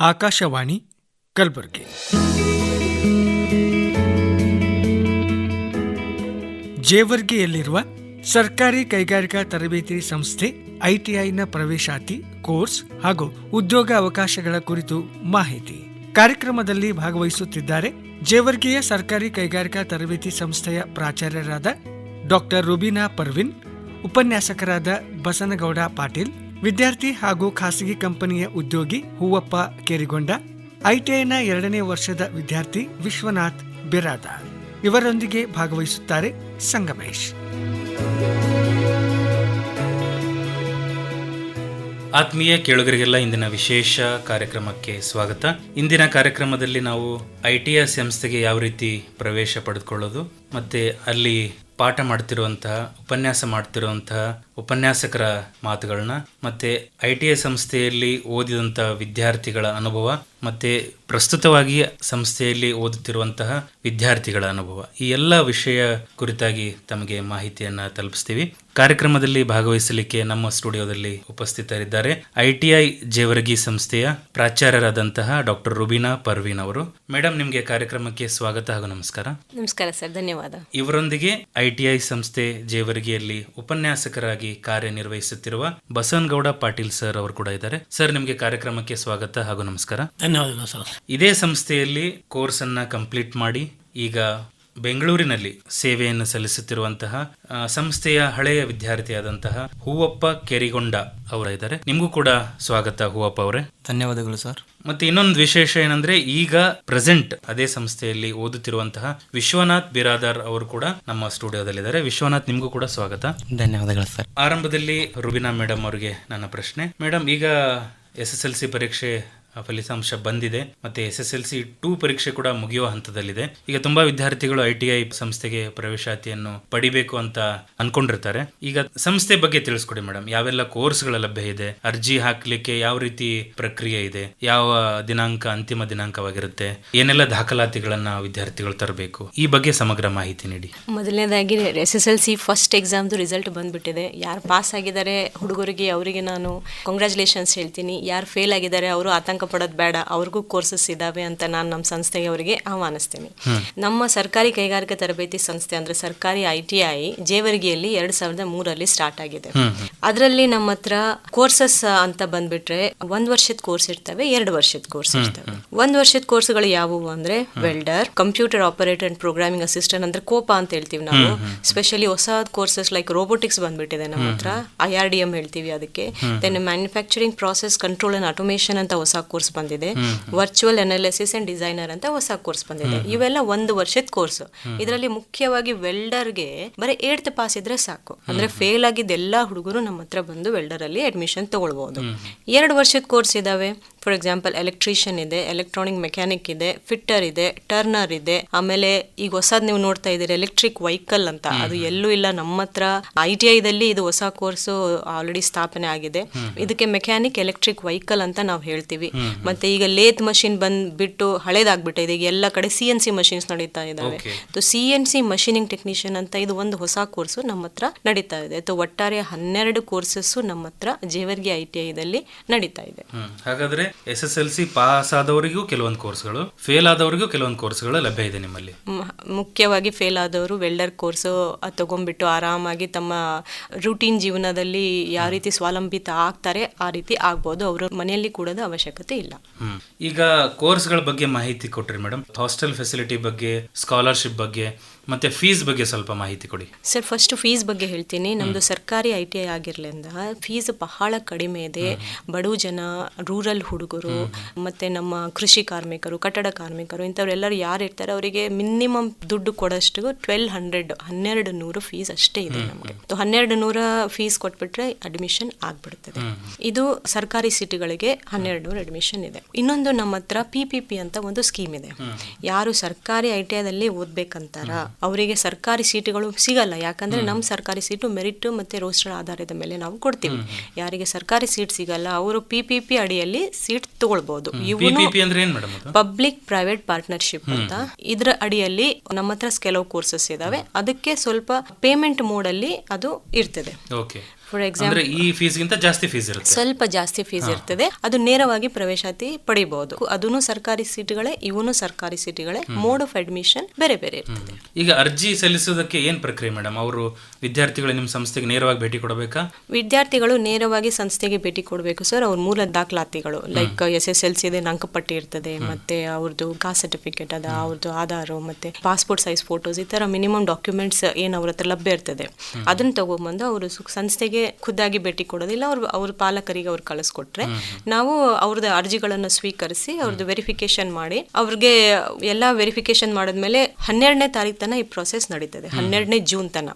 ಆಕಾಶವಾಣಿ ಕಲಬುರಗಿ. ಜೇವರ್ಗಿಯಲ್ಲಿರುವ ಸರ್ಕಾರಿ ಕೈಗಾರಿಕಾ ತರಬೇತಿ ಸಂಸ್ಥೆ ಐಟಿಐನ ಪ್ರವೇಶಾತಿ ಕೋರ್ಸ್ ಹಾಗೂ ಉದ್ಯೋಗ ಅವಕಾಶಗಳ ಕುರಿತು ಮಾಹಿತಿ. ಕಾರ್ಯಕ್ರಮದಲ್ಲಿ ಭಾಗವಹಿಸುತ್ತಿದ್ದಾರೆ ಜೇವರ್ಗಿಯ ಸರ್ಕಾರಿ ಕೈಗಾರಿಕಾ ತರಬೇತಿ ಸಂಸ್ಥೆಯ ಪ್ರಾಚಾರ್ಯರಾದ ಡಾಕ್ಟರ್ ರುಬೀನಾ ಪರ್ವಿನ್, ಉಪನ್ಯಾಸಕರಾದ ಬಸನಗೌಡ ಪಾಟೀಲ್ ವಿದ್ಯಾರ್ಥಿ ಹಾಗೂ ಖಾಸಗಿ ಕಂಪನಿಯ ಉದ್ಯೋಗಿ ಹೂವಪ್ಪ ಕೇರಿಗೊಂಡ ಐಟಿಐನ ಎರಡನೇ ವರ್ಷದ ವಿದ್ಯಾರ್ಥಿ ವಿಶ್ವನಾಥ್ ಬಿರಾದ. ಇವರೊಂದಿಗೆ ಭಾಗವಹಿಸುತ್ತಾರೆ ಸಂಗಮೇಶ್. ಆತ್ಮೀಯ ಕೇಳುಗರಿಗೆಲ್ಲ ಇಂದಿನ ವಿಶೇಷ ಕಾರ್ಯಕ್ರಮಕ್ಕೆ ಸ್ವಾಗತ. ಇಂದಿನ ಕಾರ್ಯಕ್ರಮದಲ್ಲಿ ನಾವು ಐ ಟಿ ಐ ಸಂಸ್ಥೆಗೆ ಯಾವ ರೀತಿ ಪ್ರವೇಶ ಪಡೆದುಕೊಳ್ಳೋದು, ಮತ್ತೆ ಅಲ್ಲಿ ಪಾಠ ಮಾಡ್ತಿರುವಂತಹ, ಉಪನ್ಯಾಸ ಮಾಡ್ತಿರುವಂತಹ ಉಪನ್ಯಾಸಕರ ಮಾತುಗಳನ್ನ ಮತ್ತೆ ಐ ಟಿ ಐ ಸಂಸ್ಥೆಯಲ್ಲಿ ಓದಿದಂತಹ ವಿದ್ಯಾರ್ಥಿಗಳ ಅನುಭವ ಮತ್ತೆ ಪ್ರಸ್ತುತವಾಗಿ ಸಂಸ್ಥೆಯಲ್ಲಿ ಓದುತ್ತಿರುವಂತಹ ವಿದ್ಯಾರ್ಥಿಗಳ ಅನುಭವ. ಈ ಎಲ್ಲ ವಿಷಯ ಕುರಿತಾಗಿ ತಮಗೆ ಮಾಹಿತಿಯನ್ನ ತಲುಪಿಸ್ತೀವಿ. ಕಾರ್ಯಕ್ರಮದಲ್ಲಿ ಭಾಗವಹಿಸಲಿಕ್ಕೆ ನಮ್ಮ ಸ್ಟುಡಿಯೋದಲ್ಲಿ ಉಪಸ್ಥಿತರಿದ್ದಾರೆ. ಐಟಿಐ ಜೇವರ್ಗಿ ಸಂಸ್ಥೆಯ ಪ್ರಾಚಾರ್ಯರಾದಂತಹ ಡಾಕ್ಟರ್ ರುಬೀನಾ ಪರ್ವೀನ್ ಅವರು. ಮೇಡಮ್ ನಿಮಗೆ ಕಾರ್ಯಕ್ರಮಕ್ಕೆ ಸ್ವಾಗತ ಹಾಗೂ ನಮಸ್ಕಾರ. ನಮಸ್ಕಾರ ಸರ್ ಧನ್ಯವಾದ. ಇವರೊಂದಿಗೆ ಐಟಿಐ ಸಂಸ್ಥೆ ಜೇವರ್ಗಿಯಲ್ಲಿ ಉಪನ್ಯಾಸಕರಾಗಿ ಕಾರ್ಯನಿರ್ವಹಿಸುತ್ತಿರುವ ಬಸವನಗೌಡ ಪಾಟೀಲ್ ಸರ್ ಅವರು ಕೂಡ ಇದ್ದಾರೆ. ಸರ್ ನಿಮಗೆ ಕಾರ್ಯಕ್ರಮಕ್ಕೆ ಸ್ವಾಗತ ಹಾಗೂ ನಮಸ್ಕಾರ. ಧನ್ಯವಾದಗಳು ಸರ್. ಇದೇ ಸಂಸ್ಥೆಯಲ್ಲಿ ಕೋರ್ಸ್ ಅನ್ನ ಕಂಪ್ಲೀಟ್ ಮಾಡಿ ಈಗ ಬೆಂಗಳೂರಿನಲ್ಲಿ ಸೇವೆಯನ್ನು ಸಲ್ಲಿಸುತ್ತಿರುವಂತಹ ಸಂಸ್ಥೆಯ ಹಳೆಯ ವಿದ್ಯಾರ್ಥಿಯಾದಂತಹ ಹೂವಪ್ಪ ಕೆರಿಗೊಂಡ ಅವರ ಇದ್ದಾರೆ. ನಿಮಗೂ ಕೂಡ ಸ್ವಾಗತ ಹೂವಪ್ಪ ಅವರೇ. ಧನ್ಯವಾದಗಳು ಸರ್. ಮತ್ತೆ ಇನ್ನೊಂದು ವಿಶೇಷ ಏನಂದ್ರೆ ಈಗ ಪ್ರೆಸೆಂಟ್ ಅದೇ ಸಂಸ್ಥೆಯಲ್ಲಿ ಓದುತ್ತಿರುವಂತಹ ವಿಶ್ವನಾಥ್ ಬಿರಾದಾರ್ ಅವರು ಕೂಡ ನಮ್ಮ ಸ್ಟುಡಿಯೋದಲ್ಲಿದ್ದಾರೆ. ವಿಶ್ವನಾಥ್ ನಿಮಗೂ ಕೂಡ ಸ್ವಾಗತ. ಧನ್ಯವಾದಗಳು ಸರ್. ಆರಂಭದಲ್ಲಿ ರುಬಿನಾ ಮೇಡಮ್ ಅವರಿಗೆ ನನ್ನ ಪ್ರಶ್ನೆ. ಮೇಡಮ್ ಈಗ ಎಸ್ ಎಸ್ ಎಲ್ ಸಿ ಪರೀಕ್ಷೆ ಫಲಿತಾಂಶ ಬಂದಿದೆ. ಮತ್ತೆ S S L C two ಪರೀಕ್ಷೆ ಕೂಡ ಮುಗಿಯುವ ಹಂತದಲ್ಲಿದೆ. ಈಗ ತುಂಬಾ ವಿದ್ಯಾರ್ಥಿಗಳು ಐ ಟಿ ಐ ಸಂಸ್ಥೆಗೆ ಪ್ರವೇಶಾತಿಯನ್ನು ಪಡಿಬೇಕು ಅಂತ ಅನ್ಕೊಂಡಿರ್ತಾರೆ. ಈಗ ಸಂಸ್ಥೆ ಬಗ್ಗೆ ತಿಳಿಸ್ಕೊಡಿ ಮೇಡಮ್ ಯಾವೆಲ್ಲ ಕೋರ್ಸ್ಗಳ ಲಭ್ಯ ಇದೆ? ಅರ್ಜಿ ಹಾಕ್ಲಿಕ್ಕೆ ಯಾವ ರೀತಿ ಪ್ರಕ್ರಿಯೆ ಇದೆ? ಯಾವ ದಿನಾಂಕ ಅಂತಿಮ ದಿನಾಂಕವಾಗಿರುತ್ತೆ? ಏನೆಲ್ಲ ದಾಖಲಾತಿಗಳನ್ನ ವಿದ್ಯಾರ್ಥಿಗಳು ತರಬೇಕು? ಈ ಬಗ್ಗೆ ಸಮಗ್ರ ಮಾಹಿತಿ ನೀಡಿ. ಮೊದಲನೇದಾಗಿ S S L C first ಎಕ್ಸಾಮ್ದು result ಬಂದ್ಬಿಟ್ಟಿದೆ. ಯಾರು ಪಾಸ್ ಆಗಿದ್ದಾರೆ ಹುಡುಗರಿಗೆ, ಅವರಿಗೆ ನಾನು ಕಂಗ್ರ್ಯಾಚುಲೇಷನ್ಸ್ ಹೇಳ್ತೀನಿ. ಯಾರು ಫೇಲ್ ಆಗಿದ್ದಾರೆ, ಅವರು ಆತಂಕ ಪಡೋದು ಬೇಡ ಅವ್ರಿಗೂ ಕೋರ್ಸಸ್ ಇದಾವೆ ಅಂತ ನಾನು ನಮ್ಮ ಸಂಸ್ಥೆಗೆ ಅವರಿಗೆ ಆಹ್ವಾನಿಸ್ತೀನಿ ನಮ್ಮ ಸರ್ಕಾರಿ ಕೈಗಾರಿಕಾ ತರಬೇತಿ ಸಂಸ್ಥೆ ಅಂದ್ರೆ ಸರ್ಕಾರಿ ಐ ಟಿ ಐ ಜೇವರ್ಗಿಯಲ್ಲಿ ಎರಡ್ ಸಾವಿರದ ಮೂರಲ್ಲಿ ಸ್ಟಾರ್ಟ್ ಆಗಿದೆ. ಅದರಲ್ಲಿ ನಮ್ಮ ಹತ್ರ ಕೋರ್ಸಸ್ ಅಂತ ಬಂದ್ಬಿಟ್ರೆ ಒಂದ್ ವರ್ಷದ ಕೋರ್ಸ್ ಇರ್ತವೆ ಎರಡು ವರ್ಷದ ಕೋರ್ಸ್ ಇರ್ತವೆ. ಒಂದ್ ವರ್ಷದ ಕೋರ್ಸ್ಗಳು ಯಾವುವು ಅಂದ್ರೆ welder computer operator and programming assistant ಅಂದ್ರೆ ಕೋಪ ಅಂತ ಹೇಳ್ತೀವಿ ನಾವು. ಸ್ಪೆಷಲಿ ಹೊಸ ಕೋರ್ಸಸ್ ಲೈಕ್ ರೋಬೋಟಿಕ್ಸ್ ಬಂದ್ಬಿಟ್ಟಿದೆ ನಮ್ಮ ಹತ್ರ. ಐ ಆರ್ ಡಿ ಎಂ ಹೇಳ್ತೀವಿ ಅದಕ್ಕೆ. Then manufacturing process control and automation ಅಂತ ಹೊಸ ಕೋರ್ಸ್ ಬಂದಿದೆ. ವರ್ಚುವಲ್ ಅನಾಲಿಸಿಸ್ ಅಂಡ್ ಡಿಸೈನರ್ ಅಂತ ಹೊಸ ಕೋರ್ಸ್ ಬಂದಿದೆ. ಇವೆಲ್ಲ ಒಂದು ವರ್ಷದ ಕೋರ್ಸ್ ಇದರಲ್ಲಿ ಮುಖ್ಯವಾಗಿ ವೆಲ್ಡರ್ಗೆ ಬರೀ ಏಟ್ ಪಾಸ್ ಇದ್ರೆ ಸಾಕು. ಅಂದ್ರೆ ಫೇಲ್ ಆಗಿದ್ದ ಎಲ್ಲಾ ಹುಡುಗರು ನಮ್ಮ ಹತ್ರ ಬಂದು ವೆಲ್ಡರ್ ಅಲ್ಲಿ ಅಡ್ಮಿಷನ್ ತಗೊಳ್ಬಹುದು ಎರಡು ವರ್ಷದ ಕೋರ್ಸ್ ಇದಾವೆ. ಫಾರ್ ಎಕ್ಸಾಂಪಲ್ ಎಲೆಕ್ಟ್ರಿಷಿಯನ್ ಇದೆ ಎಲೆಕ್ಟ್ರಾನಿಕ್ ಮೆಕ್ಯಾನಿಕ್ ಇದೆ ಫಿಟ್ಟರ್ ಇದೆ ಟರ್ನರ್ ಇದೆ. ಆಮೇಲೆ ಈಗ ಹೊಸದ್ ನೀವು ನೋಡ್ತಾ ಇದೀರಿ ಎಲೆಕ್ಟ್ರಿಕ್ ವೆಹಿಕಲ್ ಅಂತ. ಅದು ಎಲ್ಲೂ ಇಲ್ಲ. ನಮ್ಮ ಹತ್ರ ಐ ಟಿ ಐದಲ್ಲಿ ಇದು ಹೊಸ ಕೋರ್ಸ್ ಆಲ್ರೆಡಿ ಸ್ಥಾಪನೆ ಆಗಿದೆ. ಇದಕ್ಕೆ ಮೆಕ್ಯಾನಿಕ್ ಎಲೆಕ್ಟ್ರಿಕ್ ವೆಹಿಕಲ್ ಅಂತ ನಾವು ಹೇಳ್ತೀವಿ. ಮತ್ತೆ ಈಗ ಲೇತ್ ಮಷಿನ್ ಬಂದ್ ಬಿಟ್ಟು ಹಳೇದಾಗ್ಬಿಟ್ಟಿದೆ. ಈಗ ಎಲ್ಲ ಕಡೆ ಸಿ ಎನ್ ಸಿ ಮಷಿನ್ಸ್ ನಡೀತಾ ಇದಾವೆ. C N C machining technician ಅಂತ ಇದು ಒಂದು ಹೊಸ ಕೋರ್ಸ್ ನಮ್ಮ ಹತ್ರ ನಡೀತಾ ಇದೆ. ಒಟ್ಟಾರೆ ಹನ್ನೆರಡು ಕೋರ್ಸಸ್ ನಮ್ಮ ಹತ್ರ ಜೇವರ್ಗಿ ಐ ಟಿ ಐದಲ್ಲಿ ನಡೀತಾ ಇದೆ. ಹಾಗಾದ್ರೆ S S L C pass ಆದವರಿಗೂ ಕೆಲವೊಂದು ಕೋರ್ಸ್ಗಳು ಫೇಲ್ ಆದವರಿಗೂ ಕೆಲವೊಂದು ಕೋರ್ಸ್ಗಳು ಲಭ್ಯ ಇದೆ ನಿಮ್ಮಲ್ಲಿ? ಮ್- ಮುಖ್ಯವಾಗಿ ಫೇಲ್ ಆದವರು ವೆಲ್ಡರ್ ಕೋರ್ಸು ತಗೊಂಡ್ಬಿಟ್ಟು ಆರಾಮಾಗಿ ತಮ್ಮ ರೂಟೀನ್ ಜೀವನದಲ್ಲಿ ಯಾವ ರೀತಿ ಸ್ವಾವಲಂಬಿತ ಆಗ್ತಾರೆ ಆ ರೀತಿ ಆಗ್ಬೋದು. ಅವರು ಮನೆಯಲ್ಲಿ ಕೂಡೋದು ಅವಶ್ಯಕತೆ ಇಲ್ಲ. ಹ್ಮ್. ಈಗ ಕೋರ್ಸ್ಗಳ ಬಗ್ಗೆ ಮಾಹಿತಿ ಕೊಟ್ರಿ ಮೇಡಮ್. ಹಾಸ್ಟೆಲ್ ಫೆಸಿಲಿಟಿ ಬಗ್ಗೆ ಸ್ಕಾಲರ್ಶಿಪ್ ಬಗ್ಗೆ ಮತ್ತೆ ಫೀಸ್ ಬಗ್ಗೆ ಸ್ವಲ್ಪ ಮಾಹಿತಿ ಕೊಡಿ. ಸರ್ ಫಸ್ಟ್ ಫೀಸ್ ಬಗ್ಗೆ ಹೇಳ್ತೀನಿ. ನಮ್ದು ಸರ್ಕಾರಿ ಐ ಟಿ ಐ ಆಗಿರ್ಲಿಂದ ಫೀಸ್ ಬಹಳ ಕಡಿಮೆ ಇದೆ. ಬಡವ ಜನ ರೂರಲ್ ಹುಡುಗರು ಮತ್ತೆ ನಮ್ಮ ಕೃಷಿ ಕಾರ್ಮಿಕರು ಕಟ್ಟಡ ಕಾರ್ಮಿಕರು ಇಂಥವ್ರೆಲ್ಲರೂ ಯಾರು ಇರ್ತಾರೆ ಅವರಿಗೆ ಮಿನಿಮಮ್ ದುಡ್ಡು ಕೊಡೋಷ್ಟು ಟ್ವೆಲ್ ಹಂಡ್ರೆಡ್ ಹನ್ನೆರಡು ನೂರು ಫೀಸ್ ಅಷ್ಟೇ ಇದೆ ನಮಗೆ. ಹನ್ನೆರಡು ನೂರ ಫೀಸ್ ಕೊಟ್ಬಿಟ್ರೆ ಅಡ್ಮಿಷನ್ ಆಗ್ಬಿಡ್ತದೆ ಇದು ಸರ್ಕಾರಿ ಸಿಟಿಗಳಿಗೆ ಹನ್ನೆರಡು ನೂರು ಅಡ್ಮಿಷನ್ ಇದೆ. ಇನ್ನೊಂದು ನಮ್ಮ ಹತ್ರ ಪಿ ಪಿ ಪಿ ಅಂತ ಒಂದು ಸ್ಕೀಮ್ ಇದೆ. ಯಾರು ಸರ್ಕಾರಿ ಐ ಟಿ ಐದಲ್ಲಿ ಓದ್ಬೇಕಂತಾರ ಅವರಿಗೆ ಸರ್ಕಾರಿ ಸೀಟುಗಳು ಸಿಗಲ್ಲ. ಯಾಕಂದ್ರೆ ನಮ್ಮ ಸರ್ಕಾರಿ ಸೀಟು ಮೆರಿಟ್ ಮತ್ತೆ ರೋಸ್ಟರ್ ಆಧಾರದ ಮೇಲೆ ನಾವು ಕೊಡ್ತೀವಿ. ಯಾರಿಗೆ ಸರ್ಕಾರಿ ಸೀಟ್ ಸಿಗಲ್ಲ ಅವರು ಪಿ ಪಿ ಪಿ ಅಡಿಯಲ್ಲಿ ಸೀಟ್ ತಗೊಳ್ಬಹುದು ಪಿ ಇವನು ಪಬ್ಲಿಕ್ ಪ್ರೈವೇಟ್ ಪಾರ್ಟ್ನರ್ಶಿಪ್ ಅಂತ. ಇದ್ರ ಅಡಿಯಲ್ಲಿ ನಮ್ಮ ಹತ್ರ ಕೆಲವು ಕೋರ್ಸಸ್ ಇದಾವೆ. ಅದಕ್ಕೆ ಸ್ವಲ್ಪ ಪೇಮೆಂಟ್ ಮೋಡ್ ಅಲ್ಲಿ ಅದು ಇರ್ತದೆ. ಫಾರ್ ಎಕ್ಸಾಂಪಲ್ ಈ ಫೀಸ್ಗಿಂತ ಜಾಸ್ತಿ ಫೀಸ್ ಇರುತ್ತೆ. ಸ್ವಲ್ಪ ಜಾಸ್ತಿ ಫೀಸ್ ಇರ್ತದೆ. ಅದು ನೇರವಾಗಿ ಪ್ರವೇಶಾತಿ ಪಡಿಬಹುದು ಅದನ್ನು ಸರ್ಕಾರಿ ಸೀಟ್ಗಳೇ ಇವನು ಸರ್ಕಾರಿ ಸೀಟ್ಗಳೇ ಮೋಡ್ ಆಫ್ ಅಡ್ಮಿಷನ್ ಬೇರೆ ಬೇರೆ ಇರ್ತದೆ. ಈಗ ಅರ್ಜಿ ಸಲ್ಲಿಸೋದಕ್ಕೆ ಏನ್ ಪ್ರಕ್ರಿಯೆ ಮೇಡಮ್ ಅವರು ವಿದ್ಯಾರ್ಥಿಗಳು ನಿಮ್ಮ ಸಂಸ್ಥೆಗೆ ನೇರವಾಗಿ ಭೇಟಿ ಕೊಡಬೇಕಾ? ವಿದ್ಯಾರ್ಥಿಗಳು ನೇರವಾಗಿ ಸಂಸ್ಥೆಗೆ ಭೇಟಿ ಕೊಡಬೇಕು ಸರ್. ಅವ್ರ ಮೂಲ ದಾಖಲಾತಿಗಳು like S S L C ಅಂಕಪಟ್ಟಿ ಇರ್ತದೆ ಮತ್ತೆ ಅವ್ರದ್ದು ಕಾಸ್ಟ್ ಸರ್ಟಿಫಿಕೇಟ್ ಅದ ಅವ್ರದ್ದು ಆಧಾರ್ ಮತ್ತೆ ಪಾಸ್ಪೋರ್ಟ್ ಸೈಜ್ ಫೋಟೋಸ್ ಈ ತರ ಮಿನಿಮಮ್ ಡಾಕ್ಯುಮೆಂಟ್ಸ್ ಏನ್ ಅವ್ರ ಹತ್ರ ಲಭ್ಯ ಇರ್ತದೆ. ಅದನ್ನ ತಗೊಂಡ್ಬಂದು ಅವರು ಸಂಸ್ಥೆಗೆ ಖುದ್ದಾಗಿ ಭೇಟಿ ಕೊಡೋದಿಲ್ಲ ಅವ್ರ ಅವ್ರ ಪಾಲಕರಿಗೆ ಅವ್ರು ಕಳಿಸ್ಕೊಟ್ರೆ. ನಾವು ಅವ್ರದ್ದು ಅರ್ಜಿಗಳನ್ನು ಸ್ವೀಕರಿಸಿ ಅವ್ರದ್ದು ವೆರಿಫಿಕೇಶನ್ ಮಾಡಿ ಅವ್ರಿಗೆ ಎಲ್ಲ ವೆರಿಫಿಕೇಶನ್ ಮಾಡಿದ್ಮೇಲೆ ಹನ್ನೆರಡನೇ ತಾರೀಕು ತನಕ ಈ ಪ್ರೊಸೆಸ್ ನಡೀತದೆ. ಹನ್ನೆರಡನೇ ಜೂನ್ ತನ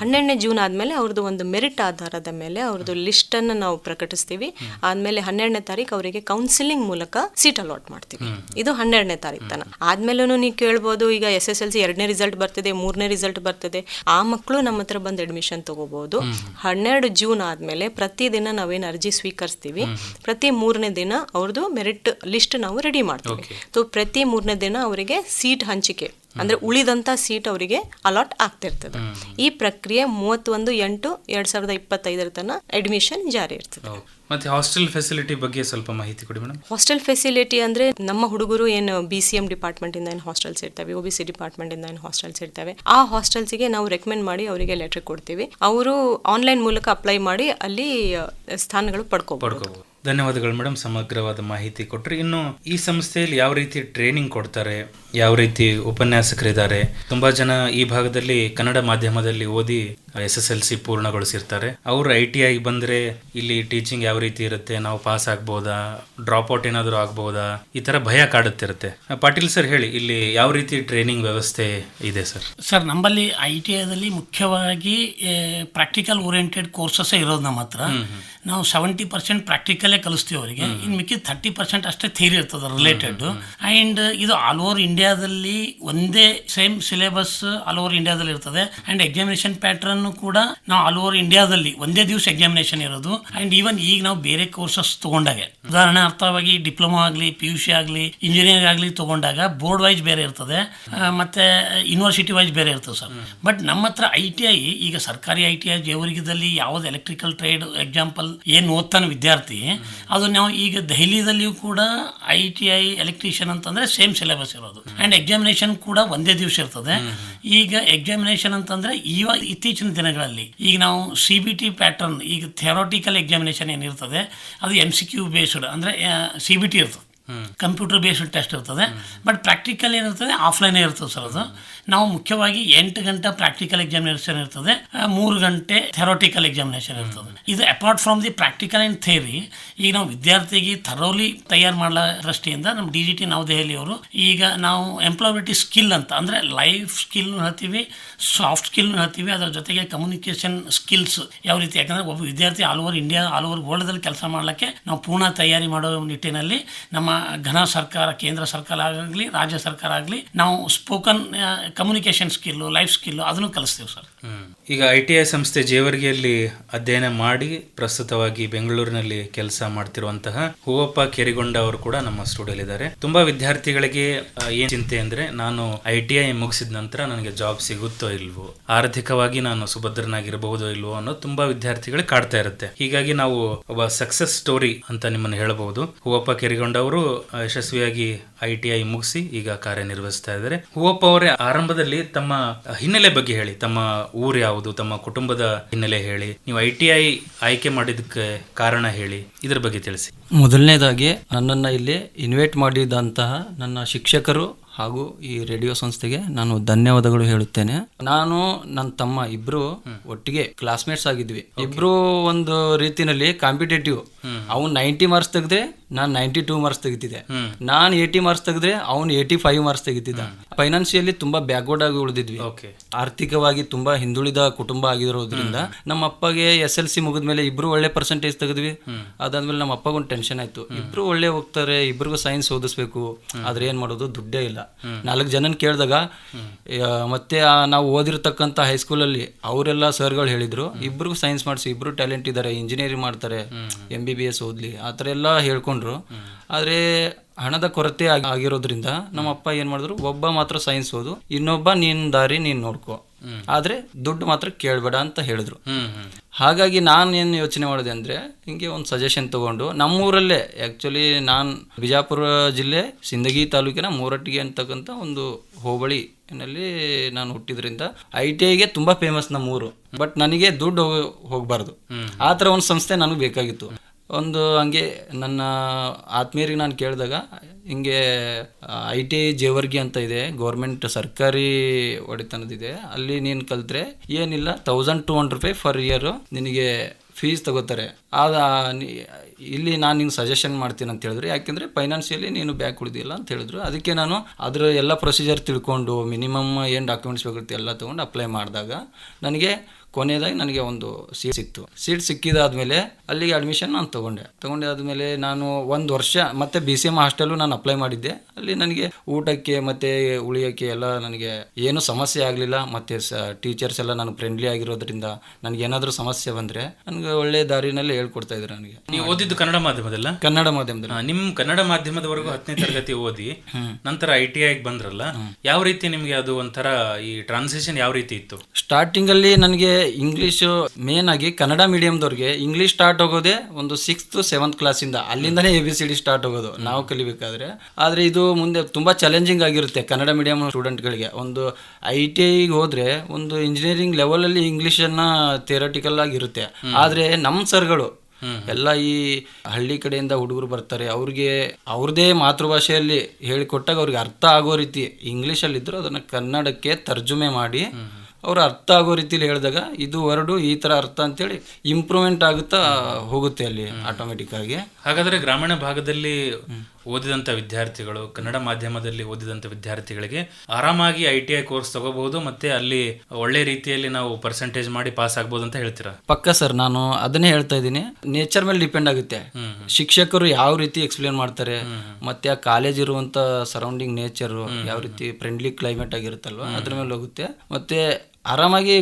ಹನ್ನೆರಡನೇ ಜೂನ್ ಆದ್ಮೇಲೆ ಅವ್ರದ್ದು ಒಂದು ಮೆರಿಟ್ ಆಧಾರದ ಮೇಲೆ ಅವ್ರದ್ದು ಲಿಸ್ಟ್ ಅನ್ನು ನಾವು ಪ್ರಕಟಿಸ್ತೀವಿ. ಆದ್ಮೇಲೆ ಹನ್ನೆರಡನೇ ತಾರೀಕು ಅವರಿಗೆ ಕೌನ್ಸಿಲಿಂಗ್ ಮೂಲಕ ಸೀಟ್ ಅಲಾಟ್ ಮಾಡ್ತೀವಿ. ಇದು ಹನ್ನೆರಡನೇ ತಾರೀಕು ತನ. ಆದ್ಮೇಲೂ ನೀವು ಕೇಳ್ಬೋದು ಈಗ ಎಸ್ ಎಸ್ ಎಲ್ ಸಿ ಎರಡನೇ ರಿಸಲ್ಟ್ ಬರ್ತದೆ ಮೂರನೇ ರಿಸಲ್ಟ್ ಬರ್ತದೆ. ಆ ಮಕ್ಕಳು ನಮ್ಮ ಹತ್ರ ಬಂದು ಅಡ್ಮಿಷನ್ ತಗೋಬಹುದು ಹನ್ನೆರಡು ಜೂನ್ ಆದ್ಮೇಲೆ ಪ್ರತಿದಿನ ನಾವೇನು ಅರ್ಜಿ ಸ್ವೀಕರಿಸ್ತೀವಿ. ಪ್ರತಿ ಮೂರನೇ ದಿನ ಅವ್ರದ್ದು ಮೆರಿಟ್ ಲಿಸ್ಟ್ ನಾವು ರೆಡಿ ಮಾಡ್ತೀವಿ. ಸೊ ಪ್ರತಿ ಮೂರನೇ ದಿನ ಅವರಿಗೆ ಸೀಟ್ ಹಂಚಿಕೆ. ಅಂದ್ರೆ ಉಳಿದಂತ ಸೀಟ್ ಅವರಿಗೆ ಅಲಾಟ್ ಆಗ್ತಿರ್ತದೆ. ಈ ಪ್ರಕ್ರಿಯೆ ಮೂವತ್ತೊಂದು ಎಂಟು ಎರಡ್ ಸಾವಿರದ ಇಪ್ಪತ್ತೈದರ ತನಕ ಅಡ್ಮಿಷನ್ ಜಾರಿ ಇರ್ತದೆ. ಮತ್ತೆ ಹಾಸ್ಟೆಲ್ ಫೆಸಿಲಿಟಿ ಬಗ್ಗೆ ಸ್ವಲ್ಪ ಮಾಹಿತಿ ಕೊಡಿ ಮೇಡಮ್. ಹಾಸ್ಟೆಲ್ ಫೆಸಿಲಿಟಿ ಅಂದ್ರೆ ನಮ್ಮ ಹುಡುಗರು ಏನು ಬಿ ಸಿ ಎಂ ಡಿಪಾರ್ಟ್ಮೆಂಟ್ ಇಂದ ಏನು ಹಾಸ್ಟೆಲ್ಸ್ ಇರ್ತವೆ ಒ ಬಿ ಸಿ ಡಿಪಾರ್ಟ್ಮೆಂಟ್ ಇಂದ ಏನು ಹಾಸ್ಟೆಲ್ಸ್ ಇರ್ತವೆ ಆ ಹಾಸ್ಟೆಲ್ಸ್ಗೆ ನಾವು ರೆಕಮೆಂಡ್ ಮಾಡಿ ಅವರಿಗೆ ಲೆಟರ್ ಕೊಡ್ತೀವಿ. ಅವರು ಆನ್ಲೈನ್ ಮೂಲಕ ಅಪ್ಲೈ ಮಾಡಿ ಅಲ್ಲಿ ಸ್ಥಾನಗಳು ಪಡ್ಕೋಬಹುದು ಧನ್ಯವಾದಗಳು ಮೇಡಮ್ ಸಮಗ್ರವಾದ ಮಾಹಿತಿ ಕೊಟ್ಟರೆ ಇನ್ನು ಈ ಸಂಸ್ಥೆಯಲ್ಲಿ ಯಾವ ರೀತಿ ಟ್ರೈನಿಂಗ್ ಕೊಡ್ತಾರೆ ಯಾವ ರೀತಿ ಉಪನ್ಯಾಸಕರಿದ್ದಾರೆ. ತುಂಬಾ ಜನ ಈ ಭಾಗದಲ್ಲಿ ಕನ್ನಡ ಮಾಧ್ಯಮದಲ್ಲಿ ಓದಿ ಎಸ್ ಎಸ್ ಎಲ್ ಸಿ ಪೂರ್ಣಗೊಳಿಸಿರ್ತಾರೆ. ಅವರು ಐ ಟಿ ಐ ಬಂದ್ರೆ ಇಲ್ಲಿ ಟೀಚಿಂಗ್ ಯಾವ ರೀತಿ ಇರುತ್ತೆ ನಾವು ಪಾಸ್ ಆಗ್ಬೋದಾ ಡ್ರಾಪ್ ಔಟ್ ಏನಾದರೂ ಆಗ್ಬೋದಾ ಈ ತರ ಭಯ ಕಾಡುತ್ತಿರುತ್ತೆ. ಪಾಟೀಲ್ ಸರ್ ಹೇಳಿ ಇಲ್ಲಿ ಯಾವ ರೀತಿ ಟ್ರೈನಿಂಗ್ ವ್ಯವಸ್ಥೆ ಇದೆ ಸರ್ ಸರ್ ನಮ್ಮಲ್ಲಿ ಐ ಟಿ ಐದಲ್ಲಿ ಮುಖ್ಯವಾಗಿ ಪ್ರಾಕ್ಟಿಕಲ್ ಓರಿಯೆಂಟೆಡ್ ಕೋರ್ಸಸ್ ಇರೋದು ನಮ್ಮ ಹತ್ರ. ನಾವು ಸೆವೆಂಟಿ ಪರ್ಸೆಂಟ್ ಪ್ರಾಕ್ಟಿಕಲೇ ಕಲಿಸ್ತೀವಿ ಅವರಿಗೆ. ಇನ್ನು ಮಿಕ್ಕಿದ ಥರ್ಟಿ ಪರ್ಸೆಂಟ್ ಅಷ್ಟೇ ಥಿಯರಿ ಇರ್ತದೆ ರಿಲೇಟೆಡ್ ಅಂಡ್ ಇದು ಆಲ್ ಓವರ್ ಇಂಡಿಯಾದಲ್ಲಿ ಒಂದೇ ಸೇಮ್ ಸಿಲೆಬಸ್ ಆಲ್ ಓವರ್ ಇಂಡಿಯಾದಲ್ಲಿ ಇರ್ತದೆ. ಅಂಡ್ ಎಕ್ಸಾಮಿನೇಷನ್ ಪ್ಯಾಟರ್ನ್ ಕೂಡ ನಾವು ಆಲ್ ಓವರ್ ಇಂಡಿಯಾದಲ್ಲಿ ಒಂದೇ ದಿವಸ ಎಕ್ಸಾಮಿನೇಷನ್ ಇರೋದು. ಅಂಡ್ ಈವನ್ ಈಗ ನಾವು ಬೇರೆ ಕೋರ್ಸಸ್ ತಗೊಂಡಾಗೆ. ಉದಾಹರಣೆ ಅರ್ಥವಾಗಿ ಡಿಪ್ಲೊಮಾ ಆಗಲಿ ಪಿ ಯು ಸಿ ಆಗಲಿ ಇಂಜಿನಿಯರಿಂಗ್ ಆಗಲಿ ತಗೊಂಡಾಗ ಬೋರ್ಡ್ ವೈಸ್ ಬೇರೆ ಇರ್ತದೆ. ಮತ್ತೆ ಯೂನಿವರ್ಸಿಟಿ ವೈಸ್ ಬೇರೆ ಇರ್ತದೆ ಸರ್ ಬಟ್ ನಮ್ಮ ಹತ್ರ ಐ ಟಿ ಐ ಈಗ ಸರ್ಕಾರಿ ಐ ಟಿ ಐ ಜೇವರ್ಗದಲ್ಲಿ ಯಾವ್ದು ಎಲೆಕ್ಟ್ರಿಕಲ್ ಟ್ರೇಡ್ ಎಕ್ಸಾಂಪಲ್ ಏನು ಓದ್ತಾನೆ ವಿದ್ಯಾರ್ಥಿ, ಅದು ನಾವು ಈಗ ದೆಹಲಿದಲ್ಲಿಯೂ ಕೂಡ ಐ ಟಿ ಐ ಎಲೆಕ್ಟ್ರಿಷಿಯನ್ ಅಂತಂದ್ರೆ ಸೇಮ್ ಸಿಲೆಬಸ್ ಇರೋದು. ಆ್ಯಂಡ್ ಎಕ್ಸಾಮಿನೇಷನ್ ಕೂಡ ಒಂದೇ ದಿವಸ ಇರ್ತದೆ. ಈಗ ಎಕ್ಸಾಮಿನೇಷನ್ ಅಂತಂದ್ರೆ ಇವಾಗ ಇತ್ತೀಚಿನ ದಿನಗಳಲ್ಲಿ ಈಗ ನಾವು ಸಿ ಬಿ ಟಿ ಪ್ಯಾಟರ್ನ್ ಈಗ ಥೆರೋಟಿಕಲ್ ಎಕ್ಸಾಮಿನೇಷನ್ ಏನಿರ್ತದೆ ಅದು ಎಂ ಸಿ ಕ್ಯೂ ಬೇಸ್ಡ್ ಅಂದರೆ ಸಿ ಬಿ ಟಿ ಇರ್ತದೆ. ಕಂಪ್ಯೂಟರ್ ಬೇಸ್ಡ್ ಟೆಸ್ಟ್ ಇರ್ತದೆ. ಬಟ್ ಪ್ರಾಕ್ಟಿಕಲ್ ಏನಿರ್ತದೆ ಆಫ್ಲೈನೇ ಇರ್ತದೆ ಸರ್ ಅದು. ನಾವು ಮುಖ್ಯವಾಗಿ ಎಂಟು ಗಂಟೆ ಪ್ರಾಕ್ಟಿಕಲ್ ಎಕ್ಸಾಮಿನೇಷನ್ ಇರ್ತದೆ ಮೂರು ಗಂಟೆ ಥೆರೋಟಿಕಲ್ ಎಕ್ಸಾಮಿನೇಷನ್ ಇರ್ತದೆ. ಇದು apart from the practical and theory ಈಗ ನಾವು ವಿದ್ಯಾರ್ಥಿಗೆ ಥರೋಲಿ ತಯಾರು ಮಾಡೋ ದೃಷ್ಟಿಯಿಂದ ನಮ್ಮ ಡಿ ಜಿ ಟಿ ನವದೆಹಲಿಯವರು ಈಗ ನಾವು ಎಂಪ್ಲಾಯಬಿಲಿಟಿ ಸ್ಕಿಲ್ ಅಂತ ಅಂದರೆ ಲೈಫ್ ಸ್ಕಿಲ್ ಹೇಳ್ತೀವಿ ಸಾಫ್ಟ್ ಸ್ಕಿಲ್ ಹೇಳ್ತೀವಿ ಅದರ ಜೊತೆಗೆ ಕಮ್ಯುನಿಕೇಷನ್ ಸ್ಕಿಲ್ಸ್ ಯಾವ ರೀತಿ ಯಾಕಂದರೆ ಒಬ್ಬ ವಿದ್ಯಾರ್ಥಿ all over India all over ವರ್ಲ್ಡಲ್ಲಿ ಕೆಲಸ ಮಾಡಲಿಕ್ಕೆ ನಾವು ಪೂರ್ಣ ತಯಾರಿ ಮಾಡೋ ನಿಟ್ಟಿನಲ್ಲಿ ನಮ್ಮ ಘನ ಸರ್ಕಾರ, ಕೇಂದ್ರ ಸರ್ಕಾರ ಆಗಲಿ, ರಾಜ್ಯ ಸರ್ಕಾರ ಆಗಲಿ, ನಾವು spoken communication skill life skill ಅದನ್ನು ಕಲಿಸ್ತೀವಿ ಸರ್. ಈಗ ಐ ಟಿ ಐ ಸಂಸ್ಥೆ ಜೇವರ್ಗಿಯಲ್ಲಿ ಅಧ್ಯಯನ ಮಾಡಿ ಪ್ರಸ್ತುತವಾಗಿ ಬೆಂಗಳೂರಿನಲ್ಲಿ ಕೆಲಸ ಮಾಡ್ತಿರುವಂತಹ ಹೂವಪ್ಪ ಕೆರಿಗೊಂಡ ಅವರು ಕೂಡ ನಮ್ಮ ಸ್ಟುಡಿಯೋಲಿದ್ದಾರೆ ತುಂಬಾ ವಿದ್ಯಾರ್ಥಿಗಳಿಗೆ ಏನ್ ಚಿಂತೆ ಅಂದ್ರೆ ನಾನು ಐ ಟಿ ಐ ಮುಗಿಸಿದ ನಂತರ ನನಗೆ ಜಾಬ್ ಸಿಗುತ್ತೋ ಇಲ್ವೋ, ಆರ್ಥಿಕವಾಗಿ ನಾನು ಸುಭದ್ರನಾಗಿರಬಹುದೋ ಇಲ್ವೋ ಅನ್ನೋ ತುಂಬಾ ವಿದ್ಯಾರ್ಥಿಗಳಿಗೆ ಕಾಡ್ತಾ ಇರುತ್ತೆ. ಹೀಗಾಗಿ ನಾವು ಒಬ್ಬ ಸಕ್ಸಸ್ ಸ್ಟೋರಿ ಅಂತ ನಿಮ್ಮನ್ನು ಹೇಳಬಹುದು. ಹೂವಪ್ಪ ಕೆರಿಗೊಂಡ ಅವರು ಯಶಸ್ವಿಯಾಗಿ ಐ ಟಿ ಐ ಮುಗಿಸಿ ಈಗ ಕಾರ್ಯನಿರ್ವಹಿಸ್ತಾ ಇದ್ದಾರೆ. ಹೂವಪ್ಪ ಅವರೇ ಆರಂಭದಲ್ಲಿ ತಮ್ಮ ಹಿನ್ನೆಲೆ ಬಗ್ಗೆ ಹೇಳಿ. ತಮ್ಮ ಊರು ಯಾವುದು, ತಮ್ಮ ಕುಟುಂಬದ ಹಿನ್ನೆಲೆ ಹೇಳಿ, ನೀವು ಐ ಟಿ ಐ ಆಯ್ಕೆ ಮಾಡಿದಕ್ಕೆ ಕಾರಣ ಹೇಳಿ, ಇದ್ರ ಬಗ್ಗೆ ತಿಳಿಸಿ. ಮೊದಲನೇದಾಗಿ ನನ್ನನ್ನು ಇಲ್ಲಿ ಇನ್ವೈಟ್ ಮಾಡಿದಂತಹ ನನ್ನ ಶಿಕ್ಷಕರು ಹಾಗೂ ಈ ರೇಡಿಯೋ ಸಂಸ್ಥೆಗೆ ನಾನು ಧನ್ಯವಾದಗಳು ಹೇಳುತ್ತೇನೆ. ನಾನು ನನ್ನ ತಮ್ಮ ಇಬ್ರು ಒಟ್ಟಿಗೆ ಕ್ಲಾಸ್ಮೇಟ್ಸ್ ಆಗಿದ್ವಿ. ಇಬ್ರು ಒಂದು ರೀತಿನಲ್ಲಿ ಕಾಂಪಿಟೇಟಿವ್ ಅವ್ನು ನೈಂಟಿ ಮಾರ್ಕ್ಸ್ ತೆಗೆದ್ರೆ ನಾನು ನೈಂಟಿ ಟೂ ಮಾರ್ಕ್ಸ್ ತೆಗಿತಿದ್ದೆ ನಾನು ಏಯ್ಟಿ ಮಾರ್ಕ್ಸ್ ತೆಗೆದ್ರೆ ಅವ್ನು ಏಯ್ಟಿ ಫೈವ್ ಮಾರ್ಕ್ಸ್ ತೆಗಿತಿದ್ದ ಫೈನಾನ್ಸಿಯಲಿ ತುಂಬಾ ಬ್ಯಾಕ್ವರ್ಡ್ ಆಗಿ ಉಳಿದಿದ್ವಿ. ಆರ್ಥಿಕವಾಗಿ ತುಂಬಾ ಹಿಂದುಳಿದ ಕುಟುಂಬ ಆಗಿರೋದ್ರಿಂದ ನಮ್ಮ ಅಪ್ಪಗೆ ಎಸ್ ಎಲ್ ಸಿ ಮುಗಿದ್ಮೇಲೆ ಇಬ್ರು ಒಳ್ಳೆ ಪರ್ಸೆಂಟೇಜ್ ತೆಗೆದ್ವಿ. ಅದಾದ್ಮೇಲೆ ನಮ್ಮ ಅಪ್ಪಗೊಂದು ಟೆನ್ಷನ್ ಆಯ್ತು. ಇಬ್ರು ಒಳ್ಳೆ ಹೋಗ್ತಾರೆ ಇಬ್ರಿಗೂ ಸೈನ್ಸ್ ಓದಿಸ್ಬೇಕು. ಆದ್ರೆ ಏನ್ ಮಾಡೋದು? ದುಡ್ಡೇ ಇಲ್ಲ. ನಾಲ್ಕು ಜನನ ಕೇಳಿದಾಗ ಮತ್ತೆ ಆ ನಾವು ಓದಿರ್ತಕ್ಕಂಥ ಹೈಸ್ಕೂಲಲ್ಲಿ ಅವರೆಲ್ಲ ಸರ್ಗಳು ಹೇಳಿದ್ರು. ಇಬ್ರು ಸೈನ್ಸ್ ಮಾಡಿಸಿ ಇಬ್ರು ಟ್ಯಾಲೆಂಟ್ ಇದ್ದಾರೆ ಇಂಜಿನಿಯರಿಂಗ್ ಮಾಡ್ತಾರೆ ಎಂ ಬಿ ಬಿ ಎಸ್ ಓದ್ಲಿ ಆ ಥರ ಎಲ್ಲ ಹೇಳ್ಕೊಂಡ್ರು. ಆದ್ರೆ ಹಣದ ಕೊರತೆ ಆಗಿ- ಆಗಿರೋದ್ರಿಂದ ನಮ್ಮ ಅಪ್ಪ ಏನ್ ಮಾಡಿದ್ರು ಒಬ್ಬ ಮಾತ್ರ ಸೈನ್ಸ್ ಓದು ಇನ್ನೊಬ್ಬ ನಿನ್ ದಾರಿ ನೀನ್ ನೋಡ್ಕೋ. ಆದ್ರೆ ದುಡ್ಡು ಮಾತ್ರ ಕೇಳಬೇಡ ಅಂತ ಹೇಳಿದ್ರು. ಹಾಗಾಗಿ ನಾನು ಏನು ಯೋಚನೆ ಮಾಡಿದೆ ಅಂದರೆ ಹಿಂಗೆ ಒಂದು ಸಜೆಷನ್ ತಗೊಂಡು ನಮ್ಮೂರಲ್ಲೇ ಆ್ಯಕ್ಚುಲಿ ನಾನು ಬಿಜಾಪುರ ಜಿಲ್ಲೆ ಸಿಂದಗಿ ತಾಲೂಕಿನ ಮೂರಟ್ಟಿಗೆ ಅಂತಕ್ಕಂಥ ಒಂದು ಹೋಬಳಿ ನಲ್ಲಿ ನಾನು ಹುಟ್ಟಿದ್ರಿಂದ ಐ ಟಿ ಐಗೆ ತುಂಬ ಫೇಮಸ್ ನಮ್ಮೂರು. ಬಟ್ ನನಗೆ ದುಡ್ಡು ಹೋಗಬಾರ್ದು. ಆ ಥರ ಒಂದು ಸಂಸ್ಥೆ ನನಗೆ ಬೇಕಾಗಿತ್ತು. ಒಂದು ಹಂಗೆ ನನ್ನ ಆತ್ಮೀಯರಿಗೆ ನಾನು ಕೇಳಿದಾಗ, ಹಿಂಗೆ ಐ ಟಿ ಜೇವರ್ಗಿ ಅಂತ ಇದೆ, ಗೌರ್ಮೆಂಟ್ ಸರ್ಕಾರಿ ಒಡೆತನದಿದೆ, ಅಲ್ಲಿ ನೀನು ಕಲಿತ್ರೆ ಏನಿಲ್ಲ ತೌಸಂಡ್ ಟೂ ಹಂಡ್ರೆಡ್ ರುಪಾಯಿ ಫರ್ ಇಯರು ನಿನಗೆ ಫೀಸ್ ತಗೋತಾರೆ. ಆದ ಇಲ್ಲಿ ನಾನು ನಿಂಗೆ ಸಜೆಷನ್ ಮಾಡ್ತೀನಿ ಅಂತ ಹೇಳಿದ್ರು. ಯಾಕೆಂದರೆ ಫೈನಾನ್ಷಿಯಲಿ ನೀನು ಬ್ಯಾಕ್ ಉಳಿದಿಲ್ಲ ಅಂತ ಹೇಳಿದ್ರು. ಅದಕ್ಕೆ ನಾನು ಅದರ ಎಲ್ಲ ಪ್ರೊಸೀಜರ್ ತಿಳ್ಕೊಂಡು ಮಿನಿಮಮ್ ಏನು ಡಾಕ್ಯುಮೆಂಟ್ಸ್ ಬೇಕಾಗುತ್ತೆ ಎಲ್ಲ ತೊಗೊಂಡು ಅಪ್ಲೈ ಮಾಡಿದಾಗ, ನನಗೆ ಕೊನೆಯದಾಗಿ ನನಗೆ ಒಂದು ಸೀಟ್ ಸಿಕ್ತು. ಸೀಟ್ ಸಿಕ್ಕಿದಾದ್ಮೇಲೆ ಅಲ್ಲಿಗೆ ಅಡ್ಮಿಷನ್ ನಾನು ತಗೊಂಡೆ. ತಗೊಂಡೆ ಆದಮೇಲೆ ನಾನು ಒಂದು ವರ್ಷ ಮತ್ತೆ ಬಿ ಸಿ ಎಂ ಹಾಸ್ಟೆಲ್ ನಾನು ಅಪ್ಲೈ ಮಾಡಿದ್ದೆ. ಅಲ್ಲಿ ನನಗೆ ಊಟಕ್ಕೆ ಮತ್ತೆ ಉಳಿಯೋಕ್ಕೆ ಎಲ್ಲ ನನಗೆ ಏನು ಸಮಸ್ಯೆ ಆಗಲಿಲ್ಲ. ಮತ್ತೆ ಟೀಚರ್ಸ್ ಎಲ್ಲ ನನಗೆ ಫ್ರೆಂಡ್ಲಿ ಆಗಿರೋದ್ರಿಂದ ನನಗೆ ಏನಾದರೂ ಸಮಸ್ಯೆ ಬಂದರೆ ನನಗೆ ಒಳ್ಳೆ ದಾರಿನಲ್ಲಿ ಹೇಳ್ಕೊಡ್ತಾ ಇದ್ರು ನನಗೆ. ನೀವು ಓದಿದ್ದು ಕನ್ನಡ ಮಾಧ್ಯಮದಲ್ಲ? ಕನ್ನಡ ಮಾಧ್ಯಮದಲ್ಲಿ. ನಿಮ್ಮ ನಿಮ್ ಕನ್ನಡ ಮಾಧ್ಯಮದವರೆಗೂ ಹತ್ತನೇ ತರಗತಿ ಓದಿ ನಂತರ ಐ ಟಿ ಐಗೆ ಬಂದ್ರಲ್ಲ ಯಾವ ರೀತಿ ನಿಮಗೆ ಅದು ಒಂಥರ ಈ ಟ್ರಾನ್ಸಿಷನ್ ಯಾವ ರೀತಿ ಇತ್ತು? ಸ್ಟಾರ್ಟಿಂಗಲ್ಲಿ ನನಗೆ ಇಂಗ್ಲಿಷ್ ಮೇನ್ ಆಗಿ ಕನ್ನಡ ಮೀಡಿಯಂದವ್ರಿಗೆ ಇಂಗ್ಲಿಷ್ ಸ್ಟಾರ್ಟ್ ಆಗೋದೇ ಒಂದು ಸಿಕ್ಸ್ತ್ ಸೆವೆಂತ್ ಕ್ಲಾಸಿಂದ ಅಲ್ಲಿಂದನೇ A B C D start ಆಗೋದು ನಾವು ಕಲಿಬೇಕಾದ್ರೆ. ಆದರೆ ಇದು ಮುಂದೆ ತುಂಬ ಚಾಲೆಂಜಿಂಗ್ ಆಗಿರುತ್ತೆ ಕನ್ನಡ ಮೀಡಿಯಂ ಸ್ಟೂಡೆಂಟ್ಗಳಿಗೆ ಒಂದು ಐ ಟಿ ಐಗೆ ಹೋದ್ರೆ ಒಂದು ಇಂಜಿನಿಯರಿಂಗ್ ಲೆವೆಲಲ್ಲಿ ಇಂಗ್ಲೀಷನ್ನು ಥಿಯರಟಿಕಲ್ ಆಗಿರುತ್ತೆ ಆದರೆ ನಮ್ಮ ಸರ್ಗಳು ಎಲ್ಲ ಈ ಹಳ್ಳಿ ಕಡೆಯಿಂದ ಹುಡುಗರು ಬರ್ತಾರೆ ಅವ್ರಿಗೆ ಅವ್ರದೇ ಮಾತೃಭಾಷೆಯಲ್ಲಿ ಹೇಳಿಕೊಟ್ಟಾಗ ಅವ್ರಿಗೆ ಅರ್ಥ ಆಗೋ ರೀತಿ ಇಂಗ್ಲೀಷಲ್ಲಿದ್ದರೂ ಅದನ್ನ ಕನ್ನಡಕ್ಕೆ ತರ್ಜುಮೆ ಮಾಡಿ ಅವ್ರ ಅರ್ಥ ಆಗೋ ರೀತಿಲಿ ಹೇಳಿದಾಗ ಇದು ವರ್ಡು ಈ ಥರ ಅರ್ಥ ಅಂತೇಳಿ ಇಂಪ್ರೂವ್ಮೆಂಟ್ ಆಗುತ್ತಾ ಹೋಗುತ್ತೆ ಅಲ್ಲಿ ಆಟೋಮೆಟಿಕ್ ಆಗಿ. ಹಾಗಾದ್ರೆ ಗ್ರಾಮೀಣ ಭಾಗದಲ್ಲಿ ಓದಿದಂತ ವಿದ್ಯಾರ್ಥಿಗಳು ಕನ್ನಡ ಮಾಧ್ಯಮದಲ್ಲಿ ಓದಿದಂತ ವಿದ್ಯಾರ್ಥಿಗಳಿಗೆ ಆರಾಮಾಗಿ ಐ ಟಿ ಐ ಕೋರ್ಸ್ ತಗೋಬಹುದು ಮತ್ತೆ ಅಲ್ಲಿ ಒಳ್ಳೆ ರೀತಿಯಲ್ಲಿ ನಾವು ಪರ್ಸೆಂಟೇಜ್ ಮಾಡಿ ಪಾಸ್ ಆಗ್ಬೋದು ಅಂತ ಹೇಳ್ತೀರಾ? ಪಕ್ಕ ಸರ್ ನಾನು ಅದನ್ನೇ ಹೇಳ್ತಾ ಇದ್ದೀನಿ. ನೇಚರ್ ಮೇಲೆ ಡಿಪೆಂಡ್ ಆಗುತ್ತೆ. ಶಿಕ್ಷಕರು ಯಾವ ರೀತಿ ಎಕ್ಸ್ಪ್ಲೇನ್ ಮಾಡ್ತಾರೆ ಮತ್ತೆ ಆ ಕಾಲೇಜ್ ಇರುವಂತ ಸರೌಂಡಿಂಗ್ ನೇಚರ್ ಯಾವ ರೀತಿ ಫ್ರೆಂಡ್ಲಿ ಕ್ಲೈಮೇಟ್ ಆಗಿರುತ್ತಲ್ವ ಅದ್ರ ಮೇಲೆ ಹೋಗುತ್ತೆ. ಮತ್ತೆ ಆರಾಮಾಗಿ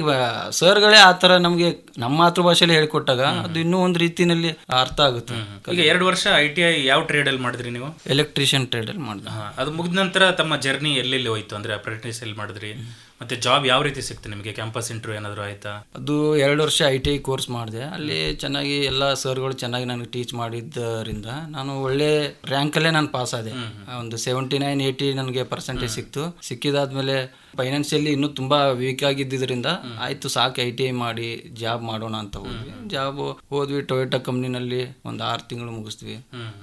ಸರ್ಗಳೇ ಆ ಥರ ನಮಗೆ ನಮ್ಮ ಮಾತೃಭಾಷೆಯಲ್ಲಿ ಹೇಳ್ಕೊಟ್ಟಾಗ ಅದು ಇನ್ನೂ ಒಂದು ರೀತಿನಲ್ಲಿ ಅರ್ಥ ಆಗುತ್ತೆ. ಈಗ ಎರಡು ವರ್ಷ ಐ ಟಿ ಐ ಯಾವ ಟ್ರೇಡ್ ಅಲ್ಲಿ ಮಾಡಿದ್ರಿ ನೀವು? ಎಲೆಕ್ಟ್ರಿಷಿಯನ್ ಟ್ರೇಡಲ್ಲಿ ಅಲ್ಲಿ ಹಾ, ಅದು ಮುಗಿದ ನಂತರ ತಮ್ಮ ಜರ್ನಿ ಎಲ್ಲೆಲ್ಲಿ ಹೋಯ್ತು? ಅಂದ್ರೆ ಅಪ್ರೆಂಟಿಸ್ ಎಲ್ಲಿ ಮಾಡಿದ್ರಿ? ಮತ್ತೆ ಜಾಬ್ ಯಾವ ರೀತಿ ಸಿಕ್ತು ನಿಮಗೆ? ಕ್ಯಾಂಪಸ್ ಇಂಟರ್ವ್ಯೂ ಏನಾದ್ರು ಆಯ್ತಾ? ಅದು ಎರಡು ವರ್ಷ ಐ ಟಿ ಐ ಕೋರ್ಸ್ ಮಾಡಿದೆ. ಅಲ್ಲಿ ಚೆನ್ನಾಗಿ ಎಲ್ಲ ಸರ್ಗಳು ಚೆನ್ನಾಗಿ ನನಗೆ ಟೀಚ್ ಮಾಡಿದ್ದರಿಂದ ನಾನು ಒಳ್ಳೆ ರ್ಯಾಂಕಲ್ಲೇ ನಾನು ಪಾಸ್ ಆದೆ. ಒಂದು ಸೆವೆಂಟಿ ನೈನ್ ಏಯ್ಟಿ ನನಗೆ ಪರ್ಸೆಂಟೇಜ್ ಸಿಕ್ತು. ಸಿಕ್ಕಿದಾದ್ಮೇಲೆ ಫೈನಾನ್ಷಿಯಲಿ ಇನ್ನೂ ತುಂಬ ವೀಕ್ ಆಗಿದ್ದರಿಂದ ಆಯಿತು ಸಾಕು ಐ ಟಿ ಐ ಮಾಡಿ ಜಾಬ್ ಮಾಡೋಣ ಅಂತ ಹೋದ್ವಿ. ಜಾಬ್ ಹೋದ್ವಿ ಟೊಯೋಟಾ ಕಂಪ್ನಿನಲ್ಲಿ ಒಂದು ಆರು ತಿಂಗಳು ಮುಗಿಸ್ತೀವಿ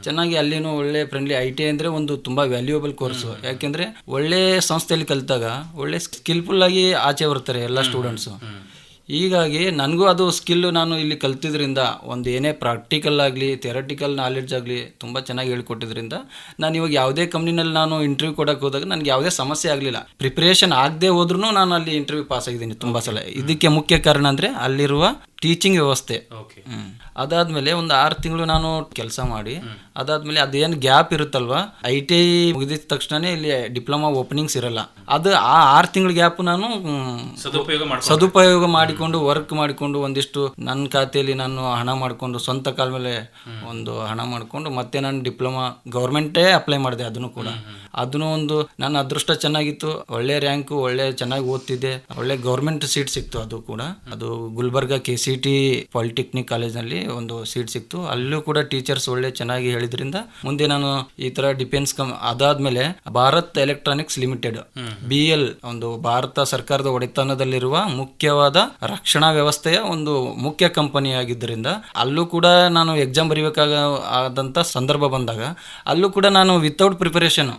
ಚೆನ್ನಾಗಿ ಅಲ್ಲಿನೂ ಒಳ್ಳೆ ಫ್ರೆಂಡ್ಲಿ ಐ ಟಿ ಐ ಅಂದರೆ ಒಂದು ತುಂಬಾ ವ್ಯಾಲ್ಯೂಯಬಲ್ ಕೋರ್ಸು ಯಾಕೆಂದ್ರೆ ಒಳ್ಳೆ ಸಂಸ್ಥೆಯಲ್ಲಿ ಕಲಿತಾಗ ಒಳ್ಳೆ ಸ್ಕಿಲ್ಫುಲ್ ಆಗಿ ಆಚೆ ಬರ್ತಾರೆ ಎಲ್ಲ ಸ್ಟೂಡೆಂಟ್ಸು ಹೀಗಾಗಿ ನನಗೂ ಅದು ಸ್ಕಿಲ್ ನಾನು ಇಲ್ಲಿ ಕಲ್ತಿದ್ರಿಂದ ಒಂದು ಏನೇ ಪ್ರಾಕ್ಟಿಕಲ್ ಆಗಲಿ ಥೆರಟಿಕಲ್ ನಾಲೆಡ್ಜ್ ಆಗಲಿ ತುಂಬ ಚೆನ್ನಾಗಿ ಹೇಳ್ಕೊಟ್ಟಿದ್ರಿಂದ ನಾನು ಇವಾಗ ಯಾವುದೇ ಕಂಪ್ನಿನಲ್ಲಿ ನಾನು ಇಂಟರ್ವ್ಯೂ ಕೊಡೋಕೆ ಹೋದಾಗ ನನಗೆ ಯಾವುದೇ ಸಮಸ್ಯೆ ಆಗಲಿಲ್ಲ. ಪ್ರಿಪ್ರೇಷನ್ ಆಗದೆ ಹೋದ್ರೂ ನಾನು ಅಲ್ಲಿ ಇಂಟರ್ವ್ಯೂ ಪಾಸ್ ಆಗಿದ್ದೀನಿ ತುಂಬ ಸಲ. ಇದಕ್ಕೆ ಮುಖ್ಯ ಕಾರಣ ಅಂದರೆ ಅಲ್ಲಿರುವ ಟೀಚಿಂಗ್ ವ್ಯವಸ್ಥೆ. ಅದಾದ್ಮೇಲೆ ಒಂದು ಆರು ತಿಂಗಳು ನಾನು ಕೆಲಸ ಮಾಡಿ ಅದಾದ್ಮೇಲೆ ಅದೇನು ಗ್ಯಾಪ್ ಇರುತ್ತಲ್ವಾ ಐ ಟಿ ಐ ಮುಗಿದಿದ ತಕ್ಷಣನೇ ಇಲ್ಲಿ ಡಿಪ್ಲೊಮಾ ಓಪನಿಂಗ್ಸ್ ಇರಲ್ಲ. ಅದು ಆ ಆರು ತಿಂಗಳ ಗ್ಯಾಪ್ ನಾನು ಸದುಪಯೋಗ ಸದುಪಯೋಗ ಮಾಡಿಕೊಂಡು ವರ್ಕ್ ಮಾಡಿಕೊಂಡು ಒಂದಿಷ್ಟು ನನ್ನ ಖಾತೆಯಲ್ಲಿ ನಾನು ಹಣ ಮಾಡಿಕೊಂಡು ಸ್ವಂತ ಕಾಲ ಮೇಲೆ ಒಂದು ಹಣ ಮಾಡಿಕೊಂಡು ಮತ್ತೆ ನಾನು ಡಿಪ್ಲೊಮಾ ಗೌರ್ಮೆಂಟೇ ಅಪ್ಲೈ ಮಾಡಿದೆ ಅದನ್ನು ಕೂಡ. ಅದನ್ನು ಒಂದು ನನ್ನ ಅದೃಷ್ಟ ಚೆನ್ನಾಗಿತ್ತು, ಒಳ್ಳೆ ರ್ಯಾಂಕು ಒಳ್ಳೆ ಚೆನ್ನಾಗಿ ಓದ್ತಿದ್ದೆ. ಒಳ್ಳೆ ಗೌರ್ಮೆಂಟ್ ಸೀಟ್ ಸಿಕ್ತು ಅದು ಕೂಡ. ಅದು Gulbarga K C T polytechnic ಕಾಲೇಜ್ನಲ್ಲಿ ಒಂದು ಸೀಟ್ ಸಿಕ್ತು. ಅಲ್ಲೂ ಕೂಡ ಟೀಚರ್ಸ್ ಒಳ್ಳೆ ಚೆನ್ನಾಗಿ ಹೇಳಿದ್ರಿಂದ ಮುಂದೆ ನಾನು ಈ ತರ ಡಿಫೆನ್ಸ್ ಕಮ್, ಅದಾದ್ಮೇಲೆ Bharat electronics limited B L ಒಂದು ಭಾರತ ಸರ್ಕಾರದ ಒಡೆತನದಲ್ಲಿರುವ ಮುಖ್ಯವಾದ ರಕ್ಷಣಾ ವ್ಯವಸ್ಥೆಯ ಒಂದು ಮುಖ್ಯ ಕಂಪನಿ ಆಗಿದ್ದರಿಂದ ಅಲ್ಲೂ ಕೂಡ ನಾನು ಎಕ್ಸಾಮ್ ಬರೀಬೇಕಾಗ, ಆದಂತ ಸಂದರ್ಭ ಬಂದಾಗ, ಅಲ್ಲೂ ಕೂಡ ನಾನು ವಿತೌಟ್ ಪ್ರಿಪರೇಷನ್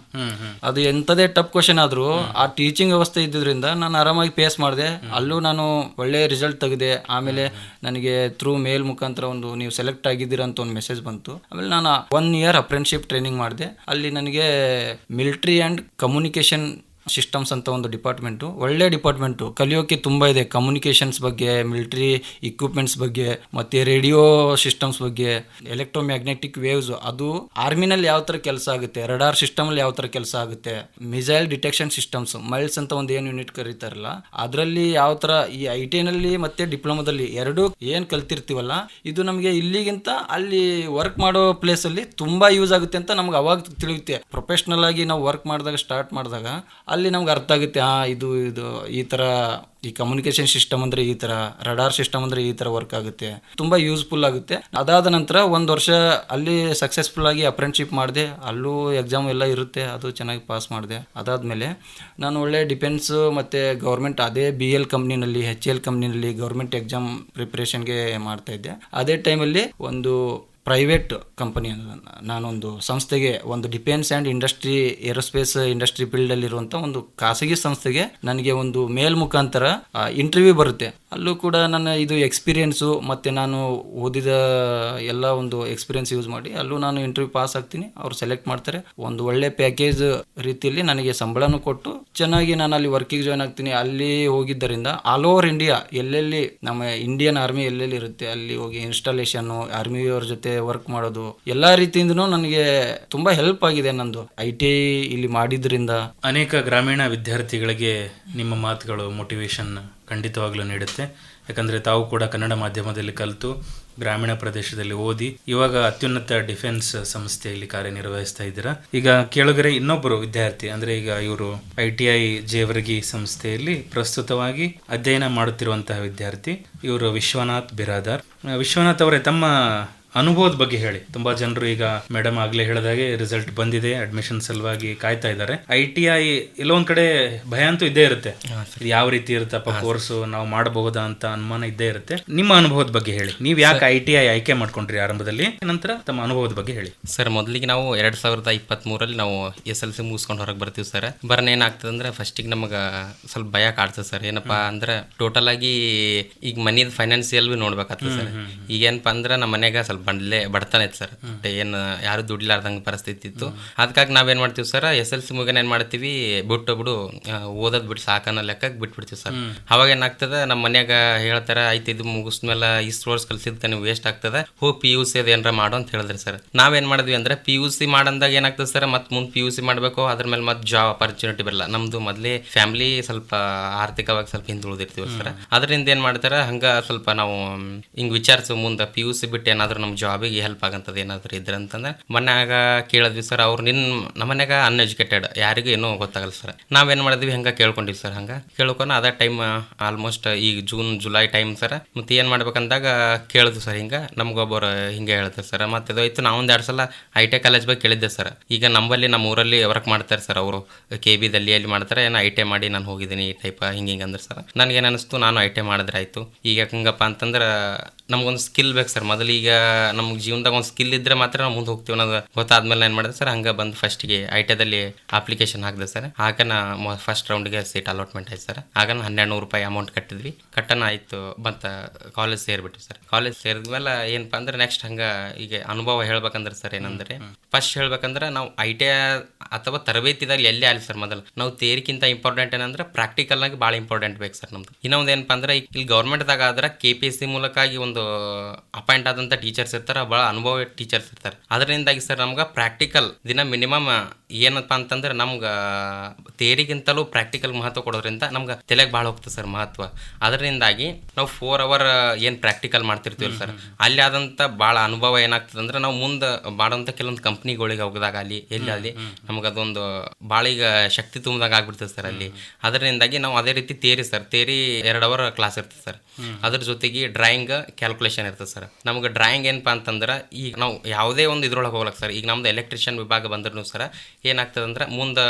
ಅದು ಎಂಥದೇ ಟಫ್ ಕ್ವಶನ್ ಆದ್ರೂ ಆ ಟೀಚಿಂಗ್ ವ್ಯವಸ್ಥೆ ಇದ್ದಿದ್ರಿಂದ ನಾನು ಆರಾಮಾಗಿ ಫೇಸ್ ಮಾಡಿದೆ. ಅಲ್ಲೂ ನಾನು ಒಳ್ಳೆ ರಿಸಲ್ಟ್ ತೆಗೆದೆ. ಆಮೇಲೆ ನನಗೆ ಥ್ರೂ ಮೇಲ್ ಮುಖಾಂತರ ಒಂದು ನೀವು ಸೆಲೆಕ್ಟ್ ಆಗಿದ್ದೀರಾ ಅಂತ ಒಂದು ಮೆಸೇಜ್ ಬಂತು. ಆಮೇಲೆ ನಾನು ಒನ್ ಇಯರ್ ಅಪ್ರೆಂಟ್ಶಿಪ್ ಟ್ರೈನಿಂಗ್ ಮಾಡಿದೆ. ಅಲ್ಲಿ ನನಗೆ ಮಿಲಿಟ್ರಿ ಆ್ಯಂಡ್ ಕಮ್ಯುನಿಕೇಶನ್ ಸಿಸ್ಟಮ್ಸ್ ಅಂತ ಒಂದು ಡಿಪಾರ್ಟ್ಮೆಂಟು ಒಳ್ಳೆ ಡಿಪಾರ್ಟ್ಮೆಂಟು ಕಲಿಯೋಕೆ ತುಂಬ ಇದೆ. ಕಮ್ಯುನಿಕೇಷನ್ಸ್ ಬಗ್ಗೆ ಮಿಲಿಟರಿ ಇಕ್ವಿಪ್ಮೆಂಟ್ಸ್ ಬಗ್ಗೆ, ಮತ್ತೆ ರೇಡಿಯೋ ಸಿಸ್ಟಮ್ಸ್ ಬಗ್ಗೆ ಎಲೆಕ್ಟ್ರೋಮ್ಯಾಗ್ನೆಟಿಕ್ ವೇವ್ಸ್ ಅದು ಆರ್ಮಿನಲ್ಲಿ ಯಾವ ಥರ ಕೆಲಸ ಆಗುತ್ತೆ ರಡಾರ್ ಸಿಸ್ಟಮಲ್ಲಿ ಯಾವ ಥರ ಕೆಲಸ ಆಗುತ್ತೆ ಮಿಸೈಲ್ ಡಿಟೆಕ್ಷನ್ ಸಿಸ್ಟಮ್ಸ್ ಮೈಲ್ಸ್ ಅಂತ ಒಂದು ಏನು ಯೂನಿಟ್ ಕರೀತಾರಲ್ಲ, ಅದರಲ್ಲಿ ಯಾವ ಥರ ಈ ಐ ಟಿ ನಲ್ಲಿ ಮತ್ತೆ ಡಿಪ್ಲೊಮಾದಲ್ಲಿ ಎರಡು ಏನು ಕಲ್ತಿರ್ತೀವಲ್ಲ, ಇದು ನಮಗೆ ಇಲ್ಲಿಗಿಂತ ಅಲ್ಲಿ ವರ್ಕ್ ಮಾಡೋ ಪ್ಲೇಸಲ್ಲಿ ತುಂಬಾ ಯೂಸ್ ಆಗುತ್ತೆ ಅಂತ ನಮ್ಗೆ ಅವಾಗ ತಿಳಿಯುತ್ತೆ. ಪ್ರೊಫೆಷ್ನಲ್ ಆಗಿ ನಾವು ವರ್ಕ್ ಮಾಡಿದಾಗ ಸ್ಟಾರ್ಟ್ ಮಾಡಿದಾಗ ಅಲ್ಲಿ ನಮ್ಗೆ ಅರ್ಥ ಆಗುತ್ತೆ ಹಾಂ ಇದು ಇದು, ಈ ಥರ ಈ ಕಮ್ಯುನಿಕೇಶನ್ ಸಿಸ್ಟಮ್ ಅಂದ್ರೆ ಈ ಥರ ರಡಾರ್ ಸಿಸ್ಟಮ್ ಅಂದ್ರೆ ಈ ಥರ ವರ್ಕ್ ಆಗುತ್ತೆ. ತುಂಬಾ ಯೂಸ್ಫುಲ್ ಆಗುತ್ತೆ. ಅದಾದ ನಂತರ ಒಂದು ವರ್ಷ ಅಲ್ಲಿ ಸಕ್ಸಸ್ಫುಲ್ ಆಗಿ ಅಪ್ರೆಂಟ್ಶಿಪ್ ಮಾಡಿದೆ, ಅಲ್ಲೂ ಎಕ್ಸಾಮ್ ಎಲ್ಲ ಇರುತ್ತೆ, ಅದು ಚೆನ್ನಾಗಿ ಪಾಸ್ ಮಾಡಿದೆ. ಅದಾದಮೇಲೆ ನಾನು ಒಳ್ಳೆ ಡಿಫೆನ್ಸ್ ಮತ್ತು ಗೌರ್ಮೆಂಟ್ ಅದೇ ಬಿ ಎಲ್ ಕಂಪ್ನಿನಲ್ಲಿ ಎಚ್ ಎಲ್ ಕಂಪ್ನಿನಲ್ಲಿ ಗೌರ್ಮೆಂಟ್ ಎಕ್ಸಾಮ್ ಪ್ರಿಪ್ರೇಷನ್ಗೆ ಮಾಡ್ತಾ ಇದ್ದೆ. ಅದೇ ಟೈಮಲ್ಲಿ ಒಂದು ಪ್ರೈವೇಟ್ ಕಂಪನಿ ನಾನೊಂದು ಸಂಸ್ಥೆಗೆ ಒಂದು defence and industry aerospace industry ಫೀಲ್ಡಲ್ಲಿರುವಂಥ ಒಂದು ಖಾಸಗಿ ಸಂಸ್ಥೆಗೆ ನನಗೆ ಒಂದು ಮೇಲ್ ಮುಖಾಂತರ ಇಂಟರ್ವ್ಯೂ ಬರುತ್ತೆ. ಅಲ್ಲೂ ಕೂಡ ನನ್ನ ಇದು ಎಕ್ಸ್ಪೀರಿಯೆನ್ಸು ಮತ್ತು ನಾನು ಓದಿದ ಎಲ್ಲ ಒಂದು ಎಕ್ಸ್ಪೀರಿಯೆನ್ಸ್ ಯೂಸ್ ಮಾಡಿ, ಅಲ್ಲೂ ನಾನು ಇಂಟರ್ವ್ಯೂ ಪಾಸ್ ಆಗ್ತೀನಿ. ಅವ್ರು ಸೆಲೆಕ್ಟ್ ಮಾಡ್ತಾರೆ. ಒಂದು ಒಳ್ಳೆ ಪ್ಯಾಕೇಜ್ ರೀತಿಯಲ್ಲಿ ನನಗೆ ಸಂಬಳನೂ ಕೊಟ್ಟು, ಚೆನ್ನಾಗಿ ನಾನು ಅಲ್ಲಿ ವರ್ಕಿಗೆ ಜಾಯ್ನ್ ಆಗ್ತೀನಿ. ಅಲ್ಲಿ ಹೋಗಿದ್ದರಿಂದ ಆಲ್ ಓವರ್ ಇಂಡಿಯಾ ಎಲ್ಲೆಲ್ಲಿ, ನಮ್ಮ ಇಂಡಿಯನ್ ಆರ್ಮಿ ಎಲ್ಲೆಲ್ಲಿ ಇರುತ್ತೆ, ಅಲ್ಲಿ ಹೋಗಿ ಇನ್ಸ್ಟಾಲೇಷನ್ನು ಆರ್ಮಿಯವ್ರ ಜೊತೆ ವರ್ಕ್ ಮಾಡೋದು, ಎಲ್ಲಾ ರೀತಿಯಿಂದನೂ ನನಗೆ ತುಂಬಾ ಹೆಲ್ಪ್ ಆಗಿದೆ ನಂದು. ಐ ಟಿ ಇಲ್ಲಿ ಮಾಡಿದ್ರಿಂದ ಅನೇಕ ಗ್ರಾಮೀಣ ವಿದ್ಯಾರ್ಥಿಗಳಿಗೆ ನಿಮ್ಮ ಮಾತುಗಳು ಮೋಟಿವೇಶನ್ ಖಂಡಿತವಾಗ್ಲೂ ನೀಡುತ್ತೆ. ಯಾಕಂದ್ರೆ ತಾವು ಕೂಡ ಕನ್ನಡ ಮಾಧ್ಯಮದಲ್ಲಿ ಕಲಿತು ಗ್ರಾಮೀಣ ಪ್ರದೇಶದಲ್ಲಿ ಓದಿ ಇವಾಗ ಅತ್ಯುನ್ನತ ಡಿಫೆನ್ಸ್ ಸಂಸ್ಥೆಯಲ್ಲಿ ಕಾರ್ಯನಿರ್ವಹಿಸ್ತಾ ಇದ್ದೀರಾ. ಈಗ ಕೇಳುಗರೆ ಇನ್ನೊಬ್ಬರು ವಿದ್ಯಾರ್ಥಿ, ಅಂದ್ರೆ ಈಗ ಇವರು ಐ ಟಿ ಐ ಜೇವರ್ಗಿ ಸಂಸ್ಥೆಯಲ್ಲಿ ಪ್ರಸ್ತುತವಾಗಿ ಅಧ್ಯಯನ ಮಾಡುತ್ತಿರುವಂತಹ ವಿದ್ಯಾರ್ಥಿ ಇವರು ವಿಶ್ವನಾಥ್ ಬಿರಾದಾರ್. ವಿಶ್ವನಾಥ್ ಅವರೇ, ತಮ್ಮ ಅನುಭವದ ಬಗ್ಗೆ ಹೇಳಿ. ತುಂಬಾ ಜನರು ಈಗ ಮೇಡಮ್ ಆಗ್ಲೇ ಹೇಳಿದಾಗೆ ರಿಸಲ್ಟ್ ಬಂದಿದೆ ಅಡ್ಮಿಷನ್ ಸಲುವಾಗಿ ಕಾಯ್ತಾ ಇದ್ದಾರೆ. ಐ ಟಿ ಐ ಎಲ್ಲೊಂದ್ ಕಡೆ ಭಯ ಅಂತೂ ಇದ್ದೇ ಇರುತ್ತೆ. ಯಾವ ರೀತಿ ಇರುತ್ತಪ್ಪ ಕೋರ್ಸ್ ನಾವು ಮಾಡಬಹುದಾ ಅಂತ ಅನುಮಾನ ಇದ್ದೇ ಇರುತ್ತೆ. ನಿಮ್ಮ ಅನುಭವದ ಬಗ್ಗೆ ಹೇಳಿ. ನೀವು ಯಾಕೆ ಐ ಟಿ ಐ ಆಯ್ಕೆ ಮಾಡ್ಕೊಂಡ್ರಿ ಆರಂಭದಲ್ಲಿ? ನಂತರ ತಮ್ಮ ಅನುಭವದ ಬಗ್ಗೆ ಹೇಳಿ. ಸರ್ ಮೊದಲಿಗೆ ನಾವು ಎರಡ್ ಸಾವಿರದ ಇಪ್ಪತ್ತ್ಮೂರಲ್ಲಿ ನಾವು ಎಸ್ ಎಲ್ ಸಿ ಮುಗಿಸ್ಕೊಂಡು ಹೊರಗೆ ಬರ್ತೀವಿ ಸರ್. ಬರನ್ ಏನಾಗ್ತದೆ ಅಂದ್ರೆ ಫಸ್ಟಿಗೆ ನಮಗೆ ಸ್ವಲ್ಪ ಭಯ ಕಾಡ್ತದೆ ಸರ್. ಏನಪ್ಪಾ ಅಂದ್ರೆ ಟೋಟಲ್ ಆಗಿ ಈಗ ಮನಿದ ಫೈನಾನ್ಸಿಯಲ್ ಬಿ ನೋಡ್ಬೇಕಾಗ್ತದೆ ಸರ್. ಈಗ ಏನಪ್ಪಾ ಅಂದ್ರೆ ನಮ್ಮ ಮನೆಗೆ ಸ್ವಲ್ಪ ಬಂಡ್ಲೆ ಬಡತನ ಇತ್ತು ಸರ್. ಏನು ಯಾರು ದುಡ್ಲಾರ್ದಂಗೆ ಪರಿಸ್ಥಿತಿ ಇತ್ತು. ಅದಕ್ಕಾಗಿ ನಾವೇನು ಮಾಡ್ತೀವಿ ಸರ್ ಎಸ್ ಎಲ್ ಸಿ ಮುಗಿನ ಏನು ಮಾಡ್ತೀವಿ ಬಿಟ್ಟು ಬಿಡು ಓದೋದು ಬಿಟ್ಟು ಸಾಕನ್ನೋ ಲೆಕ್ಕಕ್ಕೆ ಬಿಟ್ಬಿಡ್ತೀವಿ ಸರ್. ಅವಾಗ ಏನಾಗ್ತದೆ ನಮ್ಮ ಮನ್ಯಾಗ ಹೇಳ್ತಾರೆ ಆಯ್ತು ಇದು ಮುಗಿಸ್ಮೇಲೆ ಇಷ್ಟು ವರ್ಷ ಕಲ್ಸಿದ್ಕ ನೀವು ವೇಸ್ಟ್ ಆಗ್ತದೆ ಹೋಗಿ ಪಿ ಯು ಸಿ ಅದು ಏನಾರ ಮಾಡು ಅಂತ ಹೇಳಿದ್ರಿ ಸರ್. ನಾವೇನು ಮಾಡಿದ್ವಿ ಅಂದ್ರೆ ಪಿ ಯು ಸಿ ಮಾಡಂದಾಗ ಏನಾಗ್ತದೆ ಸರ್ ಮತ್ತೆ ಮುಂದೆ ಪಿ ಯು ಸಿ ಮಾಡಬೇಕು ಅದ್ರ ಮೇಲೆ ಮತ್ತೆ ಜಾಬ್ ಅಪರ್ಚುನಿಟಿ ಬರಲ್ಲ. ನಮ್ದು ಮೊದಲೇ ಫ್ಯಾಮಿಲಿ ಸ್ವಲ್ಪ ಆರ್ಥಿಕವಾಗಿ ಸ್ವಲ್ಪ ಹಿಂದುಳಿದಿರ್ತೀವಿ ಸರ್. ಅದರಿಂದ ಏನು ಮಾಡ್ತಾರೆ ಹಂಗೆ ಸ್ವಲ್ಪ ನಾವು ಹಿಂಗೆ ವಿಚಾರಿಸು ಮುಂದೆ ಪಿ ಯು ಸಿ ಬಿಟ್ಟು ಏನಾದರೂ ನಮ್ಮ ಜಾಬಿಗೆ ಹೆಲ್ಪ್ ಆಗಂತದ ಏನಾದರೂ ಇದ್ರೆ ಅಂತಂದ್ರೆ, ಮನ್ಯಾಗ ಕೇಳಿದ್ವಿ ಸರ್ ಅವ್ರು ನಿನ್ನ ನಮ್ಮ ಮನ್ಯಾಗ ಅನ್ಎಜುಕೇಟೆಡ್ ಯಾರಿಗೂ ಏನೂ ಗೊತ್ತಾಗಲ್ಲ ಸರ್ ನಾವೇನು ಮಾಡಿದ್ವಿ, ಹಂಗೆ ಕೇಳ್ಕೊಂಡಿವಿ ಸರ್ ಹಂಗೆ. ಕೇಳ್ಕೊಂಡು ಅದೇ ಟೈಮ್ ಆಲ್ಮೋಸ್ಟ್ ಈಗ ಜೂನ್ ಜುಲೈ ಟೈಮ್ ಸರ್ ಮತ್ತೆ ಏನು ಮಾಡ್ಬೇಕಂದಾಗ ಕೇಳಿದ್ವಿ ಸರ್ ಹಿಂಗೆ. ನಮ್ಗೊಬ್ಬರು ಹಿಂಗೆ ಹೇಳ್ತಾರೆ ಸರ್ ಮತ್ತೆ ಇದು ನಾವು ನಾವೊಂದು ಎರಡು ಸಲ ಐ ಟಿ ಕಾಲೇಜ್ ಬಗ್ಗೆ ಕೇಳಿದ್ದೆ ಸರ್ ಈಗ ನಮ್ಮಲ್ಲಿ, ನಮ್ಮ ಊರಲ್ಲಿ ವರ್ಕ್ ಮಾಡ್ತಾರೆ ಸರ್ ಅವರು. ಕೆ ಬಿ ಅಲ್ಲಿ ಮಾಡ್ತಾರೆ, ಏನು ಐ ಟಿ ಮಾಡಿ ನಾನು ಹೋಗಿದ್ದೀನಿ, ಈ ಟೈಪ್ ಹಿಂಗೆ ಹಿಂಗೆ ಅಂದ್ರೆ ಸರ್ ನನಗೇನು ಅನಿಸ್ತು, ನಾನು ಐ ಟಿ ಮಾಡಿದ್ರೆ ಆಯಿತು. ಈಗ ಹೆಂಗಪ್ಪ ಅಂತಂದ್ರೆ, ನಮ್ಗೊಂದು ಸ್ಕಿಲ್ ಬೇಕು ಸರ್ ಮೊದಲು ಈಗ ನಮ್ಗೆ ಜೀವನದಾಗ ಒಂದು ಸ್ಕಿಲ್ ಇದ್ರೆ ಮಾತ್ರ ನಾವು ಮುಂದೆ ಹೋಗ್ತೀವಿ ಅನ್ನೋದು ಗೊತ್ತಾದ್ಮೇಲೆ ಏನು ಮಾಡಿದೆ. ಸರ್, ಹಂಗೆ ಬಂದು ಫಸ್ಟಿಗೆ ಐ ಟಿದಲ್ಲಿ ಅಪ್ಲಿಕೇಶನ್ ಹಾಕಿದೆ ಸರ್. ಆಗ ನಾ ಫಸ್ಟ್ ರೌಂಡ್ಗೆ ಸೀಟ್ ಅಲಾಟ್ಮೆಂಟ್ ಆಯ್ತು ಸರ್. ಆಗ ಹನ್ನೆರಡು ನೂರು ರೂಪಾಯಿ ಅಮೌಂಟ್ ಕಟ್ಟಿದ್ವಿ. ಕಟ್ಟನ ಆಯಿತು, ಬಂತ ಕಾಲೇಜ್ ಸೇರಿಬಿಟ್ಟು ಸರ್. ಕಾಲೇಜ್ ಸೇರಿದ್ಮೇಲೆ ಏನಪ್ಪ ಅಂದ್ರೆ ನೆಕ್ಸ್ಟ್ ಹಂಗೆ ಈಗ ಅನುಭವ ಹೇಳ್ಬೇಕಂದ್ರೆ ಸರ್ ಏನಂದ್ರೆ ಫಸ್ಟ್ ಹೇಳ್ಬೇಕಂದ್ರೆ ನಾವು ಐ ಟಿ ಅಥವಾ ತರಬೇತಿದಾಗ ಎಲ್ಲೇ ಆಗಲಿ ಸರ್ ಮೊದಲು. ನಾವು ತೇರಿಗಿಂತ ಇಂಪಾರ್ಟೆಂಟ್ ಏನಂದ್ರೆ ಪ್ರಾಕ್ಟಿಕಲ್ ಆಗಿ ಭಾಳ ಇಂಪಾರ್ಟೆಂಟ್ ಬೇಕು ಸರ್ ನಮ್ದು. ಇನ್ನೊಂದು ಏನಪ್ಪ ಅಂದ್ರೆ ಇಲ್ಲಿ ಗೌರ್ಮೆಂಟ್ದಾಗ ಆದ್ರೆ ಕೆ ಪಿ ಎಸ್ ಸಿ ಮೂಲಕಾಗಿ ಒಂದು ಅಪಾಯಿಂಟ್ ಆದಂಥ ಟೀಚರ್ಸ್ ಇರ್ತಾರೆ ಭಾಳ ಅನುಭವ ಟೀಚರ್ಸ್ ಇರ್ತಾರೆ. ಅದರಿಂದಾಗಿ ಸರ್ ನಮ್ಗೆ ಪ್ರಾಕ್ಟಿಕಲ್ ದಿನ ಮಿನಿಮಮ್ ಏನಪ್ಪ ಅಂತಂದ್ರೆ ನಮ್ಗೆ ತೇರಿಗಿಂತಲೂ ಪ್ರಾಕ್ಟಿಕಲ್ ಮಹತ್ವ ಕೊಡೋದ್ರಿಂದ ನಮ್ಗೆ ತಲೆಗೆ ಭಾಳ ಹೋಗ್ತದೆ ಸರ್ ಮಹತ್ವ. ಅದರಿಂದಾಗಿ ನಾವು ಫೋರ್ ಅವರ್ ಏನು ಪ್ರಾಕ್ಟಿಕಲ್ ಮಾಡ್ತಿರ್ತೀವಲ್ಲ ಸರ್. ಅಲ್ಲಿ ಆದಂಥ ಭಾಳ ಅನುಭವ ಏನಾಗ್ತದೆ ಅಂದ್ರೆ ನಾವು ಮುಂದೆ ಮಾಡೋಂಥ ಕೆಲವೊಂದು ಕಂಪ್ನಿಗಳಿಗೆ ಹೋಗಿದಾಗ ಅಲ್ಲಿ ಎಲ್ಲಿ ಅಲ್ಲಿ ನಮ್ಗೆ ಅದೊಂದು ಬಾಳಿಗ ಶಕ್ತಿ ತುಂಬಿದಾಗ ಆಗ್ಬಿಡ್ತದೆ ಸರ್ ಅಲ್ಲಿ. ಅದರಿಂದಾಗಿ ನಾವು ಅದೇ ರೀತಿ ತೇರಿ ಸರ್ ತೇರಿ ಎರಡು ಅವರ್ ಕ್ಲಾಸ್ ಇರ್ತದೆ ಸರ್. ಅದ್ರ ಜೊತೆಗೆ ಡ್ರಾಯಿಂಗ್ ಕ್ಯಾಲ್ಕುಲೇಷನ್ ಇರ್ತದೆ ಸರ್. ನಮ್ಗೆ ಡ್ರಾಯಿಂಗ್ ಏನಪ್ಪ ಅಂತಂದ್ರೆ ಈಗ ನಾವು ಯಾವುದೇ ಒಂದು ಇದ್ರೊಳಗೆ ಹೋಗ್ಲಕ್ಕೆ ಸರ್ ಈಗ ನಮ್ದು ಎಲೆಕ್ಟ್ರಿಷಿಯನ್ ವಿಭಾಗ ಬಂದ್ರು ಸರ್ ಏನಾಗ್ತದೆ ಅಂದ್ರೆ ಮುಂದೆ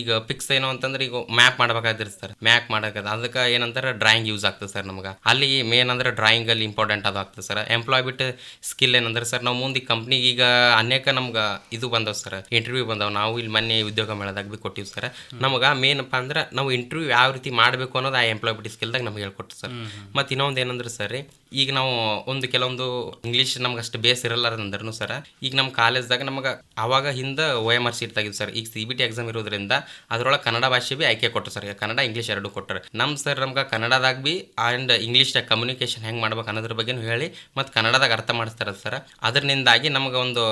ಈಗ ಫಿಕ್ಸ್ ಏನೋ ಅಂತಂದ್ರೆ ಈಗ ಮ್ಯಾಪ್ ಮಾಡಬೇಕಾಗಿರ್ತದೆ ಸರ್. ಮ್ಯಾಪ್ ಮಾಡಕ್ಕೆ ಅದಕ್ಕೆ ಏನಂತಾರೆ ಡ್ರಾಯಿಂಗ್ ಯೂಸ್ ಆಗ್ತದೆ ಸರ್ ನಮ್ಗೆ. ಅಲ್ಲಿ ಮೇನ್ ಅಂದ್ರೆ ಡ್ರಾಯಿಂಗ್ ಅಲ್ಲಿ ಇಂಪಾರ್ಟೆಂಟ್ ಅದು ಆಗ್ತದೆ ಸರ್. ಎಂಪ್ಲಾಯ್ ಬಿಟ್ಟು ಸ್ಕಿಲ್ ಏನಂದ್ರೆ ಸರ್ ನಾವು ಮುಂದೆ ಕಂಪ್ನಿಗೆ ಈಗ ಅನೇಕ ನಮ್ಗೆ ಇದು ಬಂದವ ಸರ್ ಇಂಟರ್ವ್ಯೂ ಬಂದವ. ನಾವು ಇಲ್ಲಿ ಮೊನ್ನೆ ಉದ್ಯೋಗ ಮೇಳದಾಗ ಭೀ ಕೊಟ್ಟಿವಿ ಸರ್ ನಮಗೆ ಮೇನಪ್ಪ ಅಂದ್ರೆ ನಾವು ಇಂಟರ್ವ್ಯೂ ಯಾವ ರೀತಿ ಮಾಡಬೇಕು ಅನ್ನೋದು ಆ ಎಂಪ್ಲಾಯ್ಬಿಟಿ ಸ್ಕಿಲ್ದಾಗ ನಮ್ಗೆ ಹೇಳ್ಕೊಟ್ಟು ಸರ್ ಮತ್ತು ಇನ್ನೊಂದು ಏನಂದ್ರೆ ಸರ್ ಈಗ ನಾವು ಒಂದು ಕೆಲವೊಂದು ಇಂಗ್ಲೀಷ್ ನಮ್ಗೆ ಅಷ್ಟು ಬೇಸ್ ಇರಲ್ಲ ಸರ್ ಸರ ಈಗ ನಮ್ಮ ಕಾಲೇಜ್ದಾಗ ನಮಗೆ ಅವಾಗ ಹಿಂದೆ ಒ ಎಂ ಆರ್ ಸೀಟ್ ತೆಗಿದ್ದು ಸರ್ ಈಗ ಸಿ ಬಿ ಟಿ ಎಕ್ಸಾಮ್ ಇರೋದ್ರಿಂದ ಅದ್ರೊಳಗೆ ಕನ್ನಡ ಭಾಷೆ ಭೀ ಆಯ್ಕೆ ಕೊಟ್ಟರು ಸರ್ ಕನ್ನಡ ಇಂಗ್ಲೀಷ್ ಎರಡು ಕೊಟ್ಟರು ನಮ್ಮ ಸರ್ ನಮ್ಗೆ ಕನ್ನಡದಾಗ ಭೀ ಆ್ಯಂಡ್ ಇಂಗ್ಲೀಷ್ದಾಗ ಕಮ್ಯುನಿಕೇಷನ್ ಹೆಂಗೆ ಮಾಡ್ಬೇಕು ಅನ್ನೋದ್ರ ಬಗ್ಗೆನೂ ಹೇಳಿ ಮತ್ತು ಕನ್ನಡದಾಗ ಅರ್ಥ ಮಾಡಿಸ್ತಾರೆ ಸರ್ ಅದರಿಂದಾಗಿ ನಮ್ಗೆ ಒಂದು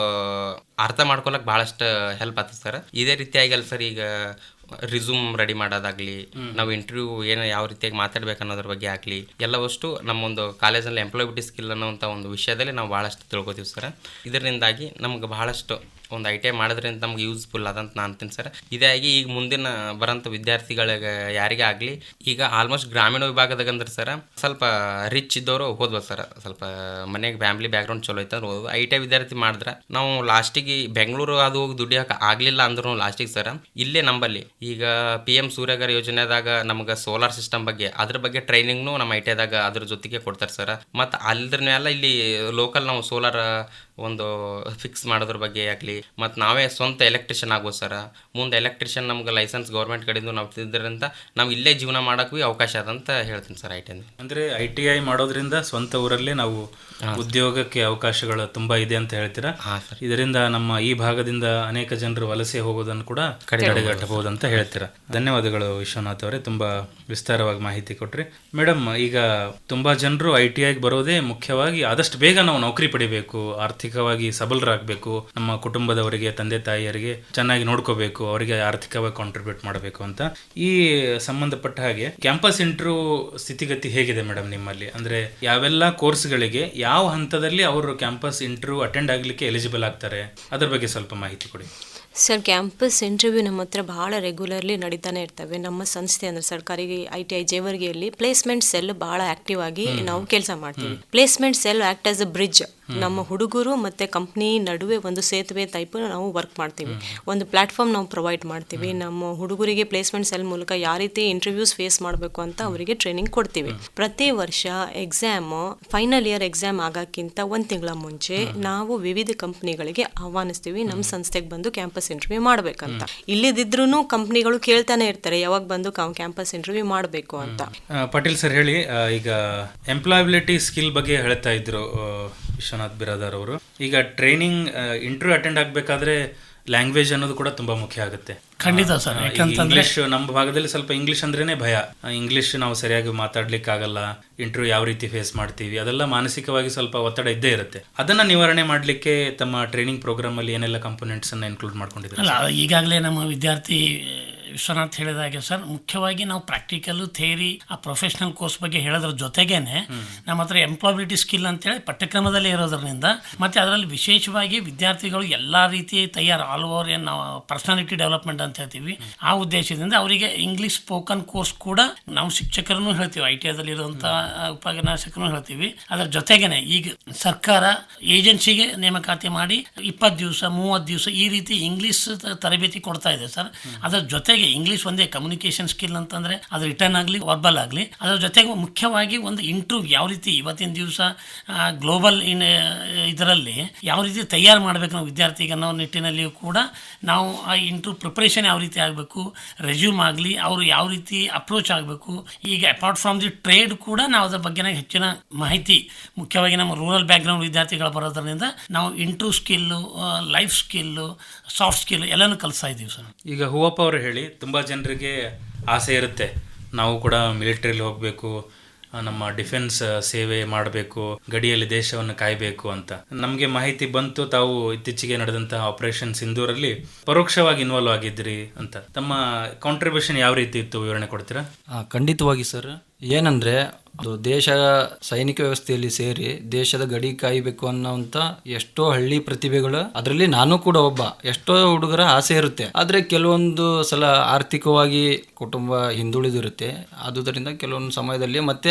ಅರ್ಥ ಮಾಡ್ಕೊಳಕ್ ಭಾಳಷ್ಟು ಹೆಲ್ಪ್ ಆಗ್ತದೆ ಸರ್ ಇದೇ ರೀತಿಯಾಗಿ ಅಲ್ಲ ಸರ್ ಈಗ ರಿಸ್ಯೂಮ್ ರೆಡಿ ಮಾಡೋದಾಗ್ಲಿ ನಾವು ಇಂಟರ್ವ್ಯೂ ಏನು ಯಾವ ರೀತಿಯಾಗಿ ಮಾತಾಡ್ಬೇಕು ಅನ್ನೋದ್ರ ಬಗ್ಗೆ ಆಗಲಿ ಎಲ್ಲವಷ್ಟು ನಮ್ಮೊಂದು ಕಾಲೇಜಲ್ಲಿ ಎಂಪ್ಲಾಯಬಿಲಿಟಿ ಸ್ಕಿಲ್ ಅನ್ನೋಂಥ ಒಂದು ವಿಷಯದಲ್ಲಿ ನಾವು ಭಾಳಷ್ಟು ತಿಳ್ಕೊತೀವಿ ಸರ್ ಇದರಿಂದಾಗಿ ನಮ್ಗೆ ಭಾಳಷ್ಟು ಒಂದು ಐ ಟಿ ಐ ಮಾಡೋದ್ರಿಂದ ನಮ್ಗೆ ಯೂಸ್ಫುಲ್ ಅದಂತ ನಾನು ಅಂತೀನಿ ಸರ್ ಆಗಿ ಈಗ ಮುಂದಿನ ಬರೋಂಥ ವಿದ್ಯಾರ್ಥಿಗಳಿಗೆ ಯಾರಿಗೆ ಆಗಲಿ, ಈಗ ಆಲ್ಮೋಸ್ಟ್ ಗ್ರಾಮೀಣ ವಿಭಾಗದಾಗ ಅಂದ್ರೆ ಸರ್ ಸ್ವಲ್ಪ ರಿಚ್ ಇದ್ದವರು ಓದ್ಬೋದು ಸರ್ ಸ್ವಲ್ಪ ಮನೆಗೆ ಫ್ಯಾಮಿಲಿ ಬ್ಯಾಕ್ಗ್ರೌಂಡ್ ಚಲೋ ಐತೆ ಅಂದ್ರೆ ಓದೋದು ಐ ಟಿ ಐ ವಿದ್ಯಾರ್ಥಿ ಮಾಡಿದ್ರೆ ನಾವು ಲಾಸ್ಟಿಗೆ ಬೆಂಗಳೂರು ಅದು ಹೋಗಿ ದುಡಿಯೋಕೆ ಆಗಲಿಲ್ಲ ಅಂದ್ರೂ ಲಾಸ್ಟಿಗೆ ಸರ್ ಇಲ್ಲೇ ನಂಬಲ್ಲಿ. ಈಗ ಪಿ ಎಂ ಸೂರ್ಯಗರ್ ಯೋಜನೆದಾಗ ನಮ್ಗೆ ಸೋಲಾರ್ ಸಿಸ್ಟಮ್ ಬಗ್ಗೆ, ಅದ್ರ ಬಗ್ಗೆ ಟ್ರೈನಿಂಗ್ನು ನಮ್ಮ ಐ ಟಿ ಐದಾಗ ಅದ್ರ ಜೊತೆಗೆ ಕೊಡ್ತಾರೆ ಸರ್ ಮತ್ತು ಅಲ್ದ್ರ ಇಲ್ಲಿ ಲೋಕಲ್ ನಾವು ಸೋಲಾರ್ ಒಂದು ಫಿಕ್ಸ್ ಮಾಡೋದ್ರ ಬಗ್ಗೆ ಆಗಲಿ. ಮತ್ತು ನಾವೇ ಸ್ವಂತ ಎಲೆಕ್ಟ್ರಿಷಿಯನ್ ಆಗ್ಬೋದು ಸರ. ಮುಂದೆ ಎಲೆಕ್ಟ್ರಿಷಿಯನ್ ನಮ್ಗೆ ಲೈಸೆನ್ಸ್ ಗೌರ್ಮೆಂಟ್ ಕಡೆಯಿಂದ ನಾವು ತಿದ್ರಿಂದ ನಾವು ಇಲ್ಲೇ ಜೀವನ ಮಾಡೋಕ್ಕೂ ಅವಕಾಶ ಅದಂತ ಹೇಳ್ತೀನಿ ಸರ್ ಐ ಟಿ ಅಂದ್ರೆ ಐ ಟಿ ಐ ಮಾಡೋದ್ರಿಂದ ಸ್ವಂತ ಊರಲ್ಲೇ ನಾವು ಉದ್ಯೋಗಕ್ಕೆ ಅವಕಾಶಗಳು ತುಂಬಾ ಇದೆ ಅಂತ ಹೇಳ್ತೀರಾ? ಇದರಿಂದ ನಮ್ಮ ಈ ಭಾಗದಿಂದ ಅನೇಕ ಜನರು ವಲಸೆ ಹೋಗೋದನ್ನು ಕೂಡ ತಡೆಗಟ್ಟಬಹುದು ಅಂತ ಹೇಳ್ತೀರಾ? ಧನ್ಯವಾದಗಳು ವಿಶ್ವನಾಥ್ ಅವರೇ ತುಂಬಾ ವಿಸ್ತಾರವಾಗಿ ಮಾಹಿತಿ ಕೊಟ್ರಿ. ಮೇಡಮ್ ಈಗ ತುಂಬಾ ಜನರು ಐ ಟಿ ಐಗೆ ಬರೋದೇ ಮುಖ್ಯವಾಗಿ ಆದಷ್ಟು ಬೇಗ ನಾವು ನೌಕರಿ ಪಡಿಬೇಕು ಆರ್ಥಿಕವಾಗಿ ಸಬಲರಾಗಬೇಕು ನಮ್ಮ ಕುಟುಂಬದವರಿಗೆ ತಂದೆ ತಾಯಿಯರಿಗೆ ಚೆನ್ನಾಗಿ ನೋಡ್ಕೋಬೇಕು ಅವರಿಗೆ ಆರ್ಥಿಕವಾಗಿ ಕಾಂಟ್ರಿಬ್ಯೂಟ್ ಮಾಡಬೇಕು ಅಂತ. ಈ ಸಂಬಂಧಪಟ್ಟ ಹಾಗೆ ಕ್ಯಾಂಪಸ್ ಇಂಟರ್ವ್ಯೂ ಸ್ಥಿತಿಗತಿ ಹೇಗಿದೆ ಮೇಡಮ್ ನಿಮ್ಮಲ್ಲಿ? ಅಂದ್ರೆ ಯಾವೆಲ್ಲ ಕೋರ್ಸ್ಗಳಿಗೆ ಯಾವ ಹಂತದಲ್ಲಿ ಅವರು ಕ್ಯಾಂಪಸ್ ಇಂಟರ್ವ್ಯೂ ಅಟೆಂಡ್ ಆಗಲಿಕ್ಕೆ ಎಲಿಜಿಬಲ್ ಆಗ್ತಾರೆ? ಅದರ ಬಗ್ಗೆ ಸ್ವಲ್ಪ ಮಾಹಿತಿ ಕೊಡಿ. ಸರ್ ಕ್ಯಾಂಪಸ್ ಇಂಟರ್ವ್ಯೂ ನಮ್ಮ ಹತ್ರ ಭಾಳ ರೆಗ್ಯುಲರ್ಲಿ ನಡೀತಾನೆ ಇರ್ತವೆ. ನಮ್ಮ ಸಂಸ್ಥೆ ಅಂದರೆ ಸರ್ಕಾರಿ ಐ ಟಿ ಐ ಜೇವರ್ಗಿಯಲ್ಲಿ ಪ್ಲೇಸ್ಮೆಂಟ್ ಸೆಲ್ ಭಾಳ ಆಕ್ಟಿವ್ ಆಗಿ ನಾವು ಕೆಲಸ ಮಾಡ್ತೀವಿ. Placement cell act as a bridge ನಮ್ಮ ಹುಡುಗರು ಮತ್ತೆ ಕಂಪ್ನಿ ನಡುವೆ ಒಂದು ಸೇತುವೆ ಟೈಪ್ ನಾವು ವರ್ಕ್ ಮಾಡ್ತೀವಿ. ಒಂದು ಪ್ಲಾಟ್ಫಾರ್ಮ್ ನಾವು ಪ್ರೊವೈಡ್ ಮಾಡ್ತೀವಿ. ನಮ್ಮ ಹುಡುಗರಿಗೆ ಪ್ಲೇಸ್ಮೆಂಟ್ ಸೆಲ್ ಮೂಲಕ ಯಾವ ರೀತಿ ಇಂಟರ್ವ್ಯೂಸ್ ಫೇಸ್ ಮಾಡಬೇಕು ಅಂತ ಅವರಿಗೆ ಟ್ರೈನಿಂಗ್ ಕೊಡ್ತೀವಿ. ಪ್ರತಿ ವರ್ಷ ಎಕ್ಸಾಮ್ ಫೈನಲ್ ಇಯರ್ ಎಕ್ಸಾಮ್ ಆಗೋಕ್ಕಿಂತ ಒಂದು ತಿಂಗಳ ಮುಂಚೆ ನಾವು ವಿವಿಧ ಕಂಪ್ನಿಗಳಿಗೆ ಆಹ್ವಾನಿಸ್ತೀವಿ. ನಮ್ಮ ಸಂಸ್ಥೆಗೆ ಬಂದು ಕ್ಯಾಂಪಸ್ ಇಂಟರ್ವ್ಯೂ ಮಾಡ್ಬೇಕಂತ. ಇಲ್ಲಿದ್ರೂ ಕಂಪ್ನಿಗಳು ಕೇಳ್ತಾನೆ ಇರ್ತಾರೆ, ಯಾವಾಗ ಬಂದು ಕ್ಯಾಂಪಸ್ ಇಂಟರ್ವ್ಯೂ ಮಾಡಬೇಕು ಅಂತ. ಪಟೇಲ್ ಸರ್ ಹೇಳಿ ಈಗ ಎಂಪ್ಲಾಯಬಿಲಿಟಿ ಸ್ಕಿಲ್ ಬಗ್ಗೆ ಹೇಳ್ತಾ ಇದ್ರು. ವಿಶ್ವನಾಥ್ ಬಿರಾದಾರ್ ಅವರು. ಈಗ ಟ್ರೈನಿಂಗ್ ಇಂಟರ್ವ್ಯೂ ಅಟೆಂಡ್ ಆಗಬೇಕಾದ್ರೆ ಲ್ಯಾಂಗ್ವೇಜ್ ಅನ್ನೋದು ಕೂಡ ತುಂಬಾ ಮುಖ್ಯ ಆಗುತ್ತೆ. ಖಂಡಿತ ಸರ್ ಇಂಗ್ಲಿಷ್ ನಮ್ಮ ಭಾಗದಲ್ಲಿ ಸ್ವಲ್ಪ ಇಂಗ್ಲಿಷ್ ಅಂದ್ರೇನೆ ಭಯ. ಇಂಗ್ಲಿಷ್ ನಾವು ಸರಿಯಾಗಿ ಮಾತಾಡ್ಲಿಕ್ಕೆ ಆಗಲ್ಲ ಇಂಟರ್ವ್ಯೂ ಯಾವ ರೀತಿ ಫೇಸ್ ಮಾಡ್ತೀವಿ ಅದೆಲ್ಲ ಮಾನಸಿಕವಾಗಿ ಸ್ವಲ್ಪ ಒತ್ತಡ ಇದ್ದೇ ಇರುತ್ತೆ. ಅದನ್ನ ನಿವಾರಣೆ ಮಾಡ್ಲಿಕ್ಕೆ ತಮ್ಮ ಟ್ರೈನಿಂಗ್ ಪ್ರೋಗ್ರಾಮ್ ಅಲ್ಲಿ ಏನೆಲ್ಲ ಕಂಪೋನೆಂಟ್ಸ್ ಅನ್ನ ಇನ್ಕ್ಲೂಡ್ ಮಾಡ್ಕೊಂಡಿದ್ದಾರೆ? ಈಗಾಗಲೇ ನಮ್ಮ ವಿದ್ಯಾರ್ಥಿ ವಿಶ್ವನಾಥ್ ಹೇಳಿದ ಹಾಗೆ ಸರ್, ಮುಖ್ಯವಾಗಿ ನಾವು ಪ್ರಾಕ್ಟಿಕಲ್ ಥೇರಿ ಆ ಪ್ರೊಫೆಷನಲ್ ಕೋರ್ಸ್ ಬಗ್ಗೆ ಹೇಳೋದ್ರ ಜೊತೆಗೇನೆ ನಮ್ಮ ಹತ್ರ ಎಂಪ್ಲಾಯಬಿಲಿಟಿ ಸ್ಕಿಲ್ ಅಂತೇಳಿ ಪಠ್ಯಕ್ರಮದಲ್ಲಿ ಇರೋದ್ರಿಂದ ಮತ್ತೆ ಅದರಲ್ಲಿ ವಿಶೇಷವಾಗಿ ವಿದ್ಯಾರ್ಥಿಗಳು ಎಲ್ಲ ರೀತಿ ತಯಾರು ಆಲ್ ಓವರ್ ಏನು ನಾವು ಪರ್ಸನಾಲಿಟಿ ಡೆವಲಪ್ಮೆಂಟ್ ಅಂತ ಹೇಳ್ತೀವಿ. ಆ ಉದ್ದೇಶದಿಂದ ಅವರಿಗೆ ಇಂಗ್ಲಿಷ್ ಸ್ಪೋಕನ್ ಕೋರ್ಸ್ ಕೂಡ ನಾವು ಶಿಕ್ಷಕರನ್ನು ಹೇಳ್ತೀವಿ. ಐ ಟಿ ಐದಲ್ಲಿ ಇರುವಂಥ ಉಪನ್ಯಾಸಕರನ್ನು ಹೇಳ್ತೀವಿ. ಅದರ ಜೊತೆಗೇನೆ ಈಗ ಸರ್ಕಾರ ಏಜೆನ್ಸಿಗೆ ನೇಮಕಾತಿ ಮಾಡಿ ಇಪ್ಪತ್ತು ದಿವಸ, ಮೂವತ್ತು ದಿವಸ ಈ ರೀತಿ ಇಂಗ್ಲಿಷ್ ತರಬೇತಿ ಕೊಡ್ತಾ ಇದೆ ಸರ್. ಅದರ ಜೊತೆಗೆ ಇಂಗ್ಲಿಷ್ ಒಂದೇ ಕಮ್ಯುನಿಕೇಶನ್ ಸ್ಕಿಲ್ ಅಂತಂದ್ರೆ ಅದು ರಿಟರ್ನ್ ಆಗಲಿ ವರ್ಬಲ್ ಆಗಲಿ. ಅದರ ಜೊತೆಗೆ ಮುಖ್ಯವಾಗಿ ಒಂದು ಇಂಟ್ರೂವ್ ಯಾವ ರೀತಿ ಇವತ್ತಿನ ದಿವಸ ಗ್ಲೋಬಲ್ ಇನ್ ಇದರಲ್ಲಿ ಯಾವ ರೀತಿ ತಯಾರು ಮಾಡಬೇಕು ನಾವು ವಿದ್ಯಾರ್ಥಿಗೆ ಅನ್ನೋ ನಿಟ್ಟಿನಲ್ಲಿಯೂ ಕೂಡ ನಾವು ಆ ಇಂಟ್ರೂವ್ ಪ್ರಿಪ್ರೇಷನ್ ಯಾವ ರೀತಿ ಆಗಬೇಕು ರೆಸ್ಯೂಮ್ ಆಗಲಿ, ಅವರು ಯಾವ ರೀತಿ ಅಪ್ರೋಚ್ ಆಗಬೇಕು. ಈಗ ಅಪಾರ್ಟ್ ಫ್ರಮ್ ದಿ ಟ್ರೇಡ್ ಕೂಡ ನಾವು ಅದರ ಬಗ್ಗೆ ಹೆಚ್ಚಿನ ಮಾಹಿತಿ, ಮುಖ್ಯವಾಗಿ ನಮ್ಮ ರೂರಲ್ ಬ್ಯಾಕ್ಗ್ರೌಂಡ್ ವಿದ್ಯಾರ್ಥಿಗಳು ಬರೋದ್ರಿಂದ ನಾವು interview skill life skill soft skill ಎಲ್ಲನೂ ಕಲಿಸ್ತಾ ಇದ್ದೀವಿ ಸರ್. ಈಗ ಹೂವಪ್ಪ ಅವರು ಹೇಳಿ ತುಂಬ ಜನರಿಗೆ ಆಸೆ ಇರುತ್ತೆ. ನಾವು ಕೂಡ ಮಿಲಿಟರಿಲಿ ಹೋಗಬೇಕು ನಮ್ಮ ಡಿಫೆನ್ಸ್ ಸೇವೆ ಮಾಡಬೇಕು, ಗಡಿಯಲ್ಲಿ ದೇಶವನ್ನು ಕಾಯಬೇಕು ಅಂತ. ನಮಗೆ ಮಾಹಿತಿ ಬಂತು, ತಾವು ಇತ್ತೀಚೆಗೆ ನಡೆದಂತಹ ಆಪರೇಷನ್ ಸಿಂಧೂರಲ್ಲಿ ಪರೋಕ್ಷವಾಗಿ ಇನ್ವಾಲ್ವ್ ಆಗಿದ್ರಿ ಅಂತ. ತಮ್ಮ ಕಾಂಟ್ರಿಬ್ಯೂಷನ್ ಯಾವ ರೀತಿ ಇತ್ತು, ವಿವರಣೆ ಕೊಡ್ತೀರಾ? ಖಂಡಿತವಾಗಿ ಸರ್ ಏನಂದ್ರೆ, ಅದು ದೇಶ ಸೈನಿಕ ವ್ಯವಸ್ಥೆಯಲ್ಲಿ ಸೇರಿ ದೇಶದ ಗಡಿ ಕಾಯಬೇಕು ಅನ್ನೋಂಥ ಎಷ್ಟೋ ಹಳ್ಳಿ ಪ್ರತಿಭೆಗಳು ಅದರಲ್ಲಿ ನಾನು ಕೂಡ ಒಬ್ಬ. ಎಷ್ಟೋ ಹುಡುಗರ ಆಸೆ ಇರುತ್ತೆ. ಆದರೆ ಕೆಲವೊಂದು ಸಲ ಆರ್ಥಿಕವಾಗಿ ಕುಟುಂಬ ಹಿಂದುಳಿದಿರುತ್ತೆ. ಆದುದರಿಂದ ಕೆಲವೊಂದು ಸಮಯದಲ್ಲಿ ಮತ್ತೆ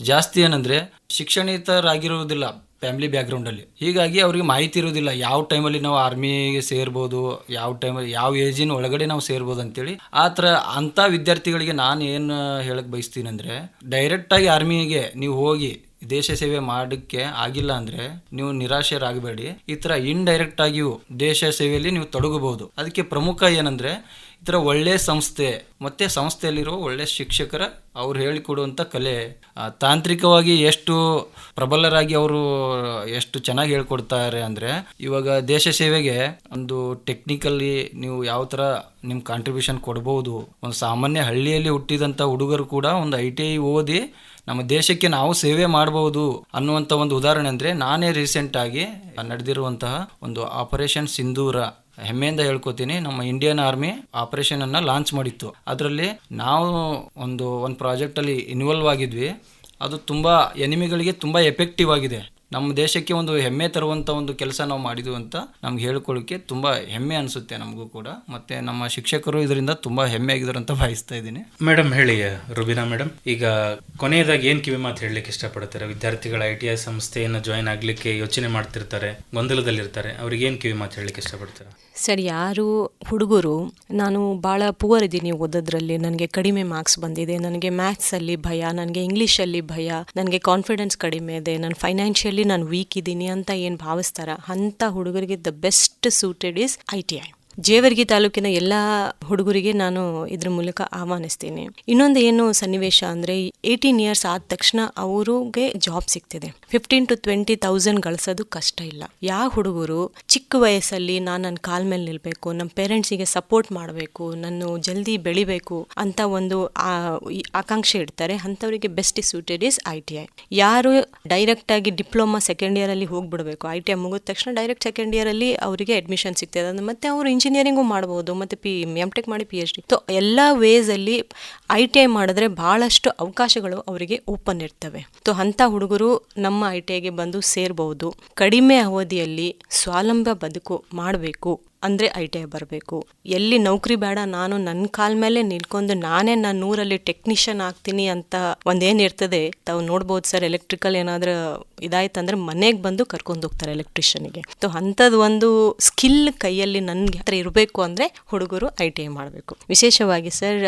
ಜಾಸ್ತಿ ಏನಂದ್ರೆ ಶಿಕ್ಷಣಿತರಾಗಿರುವುದಿಲ್ಲ. ಫ್ಯಾಮಿಲಿ ಬ್ಯಾಕ್ಗ್ರೌಂಡಲ್ಲಿ ಹೀಗಾಗಿ ಅವ್ರಿಗೆ ಮಾಹಿತಿ ಇರೋದಿಲ್ಲ ಯಾವ ಟೈಮಲ್ಲಿ ನಾವು ಆರ್ಮಿಗೆ ಸೇರ್ಬೋದು, ಯಾವ ಟೈಮಲ್ಲಿ ಯಾವ ಏಜಿನ ಒಳಗಡೆ ನಾವು ಸೇರ್ಬೋದು ಅಂತೇಳಿ. ಆ ಥರ ಅಂಥ ವಿದ್ಯಾರ್ಥಿಗಳಿಗೆ ನಾನು ಏನು ಹೇಳಕ್ಕೆ ಬಯಸ್ತೀನಿ ಅಂದರೆ ಡೈರೆಕ್ಟಾಗಿ ಆರ್ಮಿಗೆ ನೀವು ಹೋಗಿ ದೇಶ ಸೇವೆ ಮಾಡೋಕ್ಕೆ ಆಗಿಲ್ಲ ಅಂದರೆ ನೀವು ನಿರಾಶೆರಾಗಬೇಡಿ ಈ ಥರ ಇಂಡೈರೆಕ್ಟ್ ಆಗಿಯೂ ದೇಶ ಸೇವೆಯಲ್ಲಿ ನೀವು ತೊಡಗಬಹುದು. ಅದಕ್ಕೆ ಪ್ರಮುಖ ಏನಂದರೆ ಈ ಥರ ಒಳ್ಳೆಯ ಸಂಸ್ಥೆ, ಮತ್ತು ಸಂಸ್ಥೆಯಲ್ಲಿರೋ ಒಳ್ಳೆಯ ಶಿಕ್ಷಕರ ಅವ್ರು ಹೇಳಿಕೊಡುವಂಥ ಕಲೆ. ತಾಂತ್ರಿಕವಾಗಿ ಎಷ್ಟು ಪ್ರಬಲರಾಗಿ ಅವರು, ಎಷ್ಟು ಚೆನ್ನಾಗಿ ಹೇಳ್ಕೊಡ್ತಾರೆ ಅಂದರೆ, ಇವಾಗ ದೇಶ ಸೇವೆಗೆ ಒಂದು ಟೆಕ್ನಿಕಲಿ ನೀವು ಯಾವ ಥರ ನಿಮ್ಮ ಕಾಂಟ್ರಿಬ್ಯೂಷನ್ ಕೊಡ್ಬೋದು, ಒಂದು ಸಾಮಾನ್ಯ ಹಳ್ಳಿಯಲ್ಲಿ ಹುಟ್ಟಿದಂಥ ಹುಡುಗರು ಕೂಡ ಒಂದು ಐ ಟಿ ಐ ಓದಿ ನಮ್ಮ ದೇಶಕ್ಕೆ ನಾವು ಸೇವೆ ಮಾಡಬಹುದು ಅನ್ನುವಂಥ ಒಂದು ಉದಾಹರಣೆ ಅಂದರೆ ನಾನೇ ರೀಸೆಂಟಾಗಿ ನಡೆದಿರುವಂತಹ ಒಂದು ಆಪರೇಷನ್ ಸಿಂಧೂರ ಹೆಮ್ಮೆಯಿಂದ ಹೇಳ್ಕೊತೀನಿ, ನಮ್ಮ ಇಂಡಿಯನ್ ಆರ್ಮಿ ಆಪರೇಷನ್ ಅನ್ನ ಲಾಂಚ್ ಮಾಡಿತ್ತು. ಅದರಲ್ಲಿ ನಾವು ಒಂದು ಒಂದು ಪ್ರಾಜೆಕ್ಟ್ ಅಲ್ಲಿ ಇನ್ವಾಲ್ವ್ ಆಗಿದ್ವಿ. ಅದು ತುಂಬಾ ಎನಿಮಿಗಳಿಗೆ ತುಂಬಾ ಎಫೆಕ್ಟಿವ್ ಆಗಿದೆ. ನಮ್ಮ ದೇಶಕ್ಕೆ ಒಂದು ಹೆಮ್ಮೆ ತರುವಂತ ಒಂದು ಕೆಲಸ ನಾವು ಮಾಡಿದ್ವಿ ಅಂತ ನಮ್ಗೆ ಹೇಳ್ಕೊಳ್ಳಿಕ್ಕೆ ತುಂಬಾ ಹೆಮ್ಮೆ ಅನಿಸುತ್ತೆ ನಮಗೂ ಕೂಡ. ಮತ್ತೆ ನಮ್ಮ ಶಿಕ್ಷಕರು ಇದರಿಂದ ತುಂಬಾ ಹೆಮ್ಮೆ ಆಗಿದ್ರು ಅಂತ ಭಾವಿಸ್ತಾ ಇದ್ದೀನಿ. ಮೇಡಮ್ ಹೇಳಿ ರುಬಿನಾ ಮೇಡಮ್. ಈಗ ಕೊನೆಯದಾಗಿ ಏನ್ ಕಿವಿ ಮಾತು ಹೇಳಲಿಕ್ಕೆ ಇಷ್ಟಪಡ್ತಾರೆ ವಿದ್ಯಾರ್ಥಿಗಳ ಐ ಟಿ ಐ ಸಂಸ್ಥೆಯನ್ನು ಜಾಯಿನ್ ಆಗ್ಲಿಕ್ಕೆ ಯೋಚನೆ ಮಾಡ್ತಿರ್ತಾರೆ ಗೊಂದಲದಲ್ಲಿರ್ತಾರೆ. ಅವ್ರಿಗೆ ಏನ್ ಕಿವಿ ಮಾತು ಹೇಳಲಿಕ್ಕೆ ಇಷ್ಟಪಡ್ತಾರೆ? ಸರಿ ಯಾರು ಹುಡುಗರು ನಾನು ಭಾಳ ಪುವರ್ ಇದ್ದೀನಿ ಓದೋದ್ರಲ್ಲಿ. ನನಗೆ ಕಡಿಮೆ ಮಾರ್ಕ್ಸ್ ಬಂದಿದೆ. ನನಗೆ ಮ್ಯಾಥ್ಸಲ್ಲಿ ಭಯ ನನಗೆ ಇಂಗ್ಲೀಷಲ್ಲಿ ಭಯ ನನಗೆ ಕಾನ್ಫಿಡೆನ್ಸ್ ಕಡಿಮೆ ಇದೆ. ನಾನು ಫೈನಾನ್ಷಿಯಲಿ ನಾನು ವೀಕ್ ಇದ್ದೀನಿ ಅಂತ ಏನು ಭಾವಿಸ್ತಾರ? ಅಂಥ ಹುಡುಗರಿಗೆ the best suited is I T I Jevargi ತಾಲೂಕಿನ ಎಲ್ಲ ಹುಡುಗರಿಗೆ ನಾನು ಇದ್ರ ಮೂಲಕ ಆಹ್ವಾನಿಸ್ತೀನಿ. ಇನ್ನೊಂದು ಏನು ಸನ್ನಿವೇಶ ಅಂದ್ರೆ ಏಯ್ಟೀನ್ ಇಯರ್ಸ್ ಆದ ತಕ್ಷಣ ಅವರಿಗೆ ಜಾಬ್ ಸಿಗ್ತಿದೆ. ಫಿಫ್ಟೀನ್ ಟು ಟ್ವೆಂಟಿ ತೌಸಂಡ್ ಗಳಿಸೋದು ಕಷ್ಟ ಇಲ್ಲ. ಯಾವ ಹುಡುಗರು ಚಿಕ್ಕ ವಯಸ್ಸಲ್ಲಿ ನಾನು ನನ್ನ ಕಾಲ್ ಮೇಲೆ ನಿಲ್ಬೇಕು ನಮ್ಮ ಪೇರೆಂಟ್ಸಿಗೆ ಸಪೋರ್ಟ್ ಮಾಡಬೇಕು ನಾನು ಜಲ್ದಿ ಬೆಳಿಬೇಕು ಅಂತ ಒಂದು ಆಕಾಂಕ್ಷೆ ಇಡ್ತಾರೆ, ಅಂಥವರಿಗೆ best suited is I T I ಯಾರು ಡೈರೆಕ್ಟ್ ಆಗಿ ಡಿಪ್ಲೊಮಾ ಸೆಕೆಂಡ್ ಇಯರ್ ಅಲ್ಲಿ ಹೋಗ್ಬಿಡ್ಬೇಕು ಐ ಟಿ ಐ ಮುಗಿದ ತಕ್ಷಣ ಡೈರೆಕ್ಟ್ ಸೆಕೆಂಡ್ ಇಯರ್ ಅಲ್ಲಿ ಅವರಿಗೆ ಅಡ್ಮಿಷನ್ ಸಿಗ್ತದೆ ಮತ್ತೆ ಅವರು ಇಂಜಿನಿಯರಿಂಗು ಮಾಡ್ಬೋದು, ಮತ್ತು ಪಿ ಎಂ ಟೆಕ್ ಮಾಡಿ ಪಿ ಎಚ್ ಡಿ ಸೊ ಎಲ್ಲ ವೇಸಲ್ಲಿ ಐ ಟಿ ಐ ಮಾಡಿದ್ರೆ ಭಾಳಷ್ಟು ಅವಕಾಶಗಳು ಅವರಿಗೆ ಓಪನ್ ಇರ್ತವೆ. ಸೊ ಅಂಥ ಹುಡುಗರು ನಮ್ಮ ಐ ಟಿ ಐಗೆ ಬಂದು ಸೇರ್ಬೋದು. ಕಡಿಮೆ ಅವಧಿಯಲ್ಲಿ ಸ್ವಾವಲಂಬ ಬದುಕು ಮಾಡಬೇಕು. ಅಂದರೆ ಐ ಟಿ ಐ ಬರಬೇಕು. ಎಲ್ಲಿ ನೌಕರಿ ಬೇಡ, ನಾನು ನನ್ನ ಕಾಲ ಮೇಲೆ ನಿಲ್ಕೊಂಡು ನಾನೇ ನಾನು ನೂರಲ್ಲಿ ಟೆಕ್ನಿಷಿಯನ್ ಆಗ್ತೀನಿ ಅಂತ ಒಂದೇನು ಇರ್ತದೆ, ತಾವು ನೋಡ್ಬೋದು ಸರ್, ಎಲೆಕ್ಟ್ರಿಕಲ್ ಏನಾದರೂ ಇದಾಯ್ತಂದ್ರೆ ಮನೆಗೆ ಬಂದು ಕರ್ಕೊಂಡು ಹೋಗ್ತಾರೆ ಎಲೆಕ್ಟ್ರಿಷಿಯನ್ಗೆ ಸೊ ಅಂಥದ್ದು ಒಂದು ಸ್ಕಿಲ್ ಕೈಯಲ್ಲಿ ನನಗೆ ಹತ್ರ ಇರಬೇಕು ಅಂದರೆ ಹುಡುಗರು ಐ ಟಿ ಐ ಮಾಡಬೇಕು. ವಿಶೇಷವಾಗಿ ಸರ್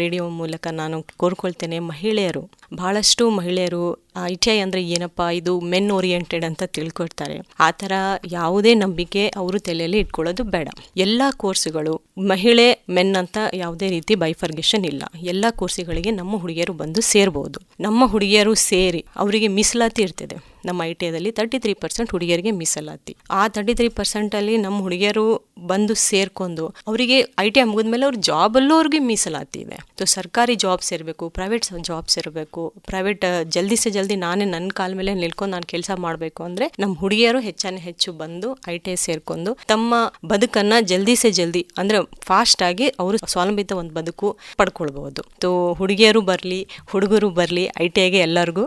ರೇಡಿಯೋ ಮೂಲಕ ನಾನು ಕೋರ್ಕೊಳ್ತೇನೆ ಮಹಿಳೆಯರು. ಬಹಳಷ್ಟು ಮಹಿಳೆಯರು ಐ ಟಿ ಐ ಅಂದರೆ ಏನಪ್ಪ, ಇದು ಮೆನ್ ಓರಿಯೆಂಟೆಡ್ ಅಂತ ತಿಳ್ಕೊಳ್ತಾರೆ. ಆ ಥರ ಯಾವುದೇ ನಂಬಿಕೆ ಅವರು ತಲೆಯಲ್ಲಿ ಇಟ್ಕೊಳ್ಳೋದು ಬೇಡ. ಎಲ್ಲ ಕೋರ್ಸುಗಳು ಮಹಿಳೆ ಮೆನ್ ಅಂತ ಯಾವುದೇ ರೀತಿ ಬೈಫರ್ಗೇಷನ್ ಇಲ್ಲ. ಎಲ್ಲ ಕೋರ್ಸ್ಗಳಿಗೆ ನಮ್ಮ ಹುಡುಗಿಯರು ಬಂದು ಸೇರ್ಬೋದು. ನಮ್ಮ ಹುಡುಗಿಯರು ಸೇರಿ ಅವರಿಗೆ ಮೀಸಲಾತಿ ಇರ್ತದೆ. ನಮ್ಮ ಐ ಟಿ ಐದಲ್ಲಿ ತರ್ಟಿ ತ್ರೀ ಪರ್ಸೆಂಟ್ ಹುಡುಗಿಯರಿಗೆ ಮೀಸಲಾತಿ. ಆ ತರ್ಟಿ ತ್ರೀ ಪರ್ಸೆಂಟಲ್ಲಿ ನಮ್ಮ ಹುಡುಗಿಯರು ಬಂದು ಸೇರ್ಕೊಂಡು ಅವರಿಗೆ ಐ ಟಿ ಐ ಮುಗಿದ್ಮೇಲೆ ಅವ್ರ ಜಾಬಲ್ಲೂ ಅವ್ರಿಗೆ ಮೀಸಲಾತಿ ಇದೆ. ಸರ್ಕಾರಿ ಜಾಬ್ ಇರಬೇಕು ಪ್ರೈವೇಟ್ ಜಾಬ್ ಇರಬೇಕು ಪ್ರೈವೇಟ್ ಜಲ್ದಿ ಸೆ ಜಲ್ದಿ ನಾನೇ ನನ್ನ ಕಾಲ ಮೇಲೆ ನಿಲ್ಕೊಂಡು ನಾನು ಕೆಲಸ ಮಾಡಬೇಕು ಅಂದರೆ ನಮ್ಮ ಹುಡುಗಿಯರು ಹೆಚ್ಚಾನೆ ಹೆಚ್ಚು ಬಂದು ಐ ಟಿ ಐ ಸೇರ್ಕೊಂಡು ತಮ್ಮ ಬದುಕನ್ನ ಜಲ್ದಿ ಸೆ ಜಲ್ದಿ ಅಂದರೆ ಫಾಸ್ಟ್ ಆಗಿ ಅವರು ಸ್ವಾವಲಂಬಿತ ಒಂದು ಬದುಕು ಪಡ್ಕೊಳ್ಬಹುದು. ಸೊ ಹುಡುಗಿಯರು ಬರಲಿ, ಹುಡುಗರು ಬರಲಿ, ಐ ಟಿ ಐಗೆ ಎಲ್ಲರಿಗೂ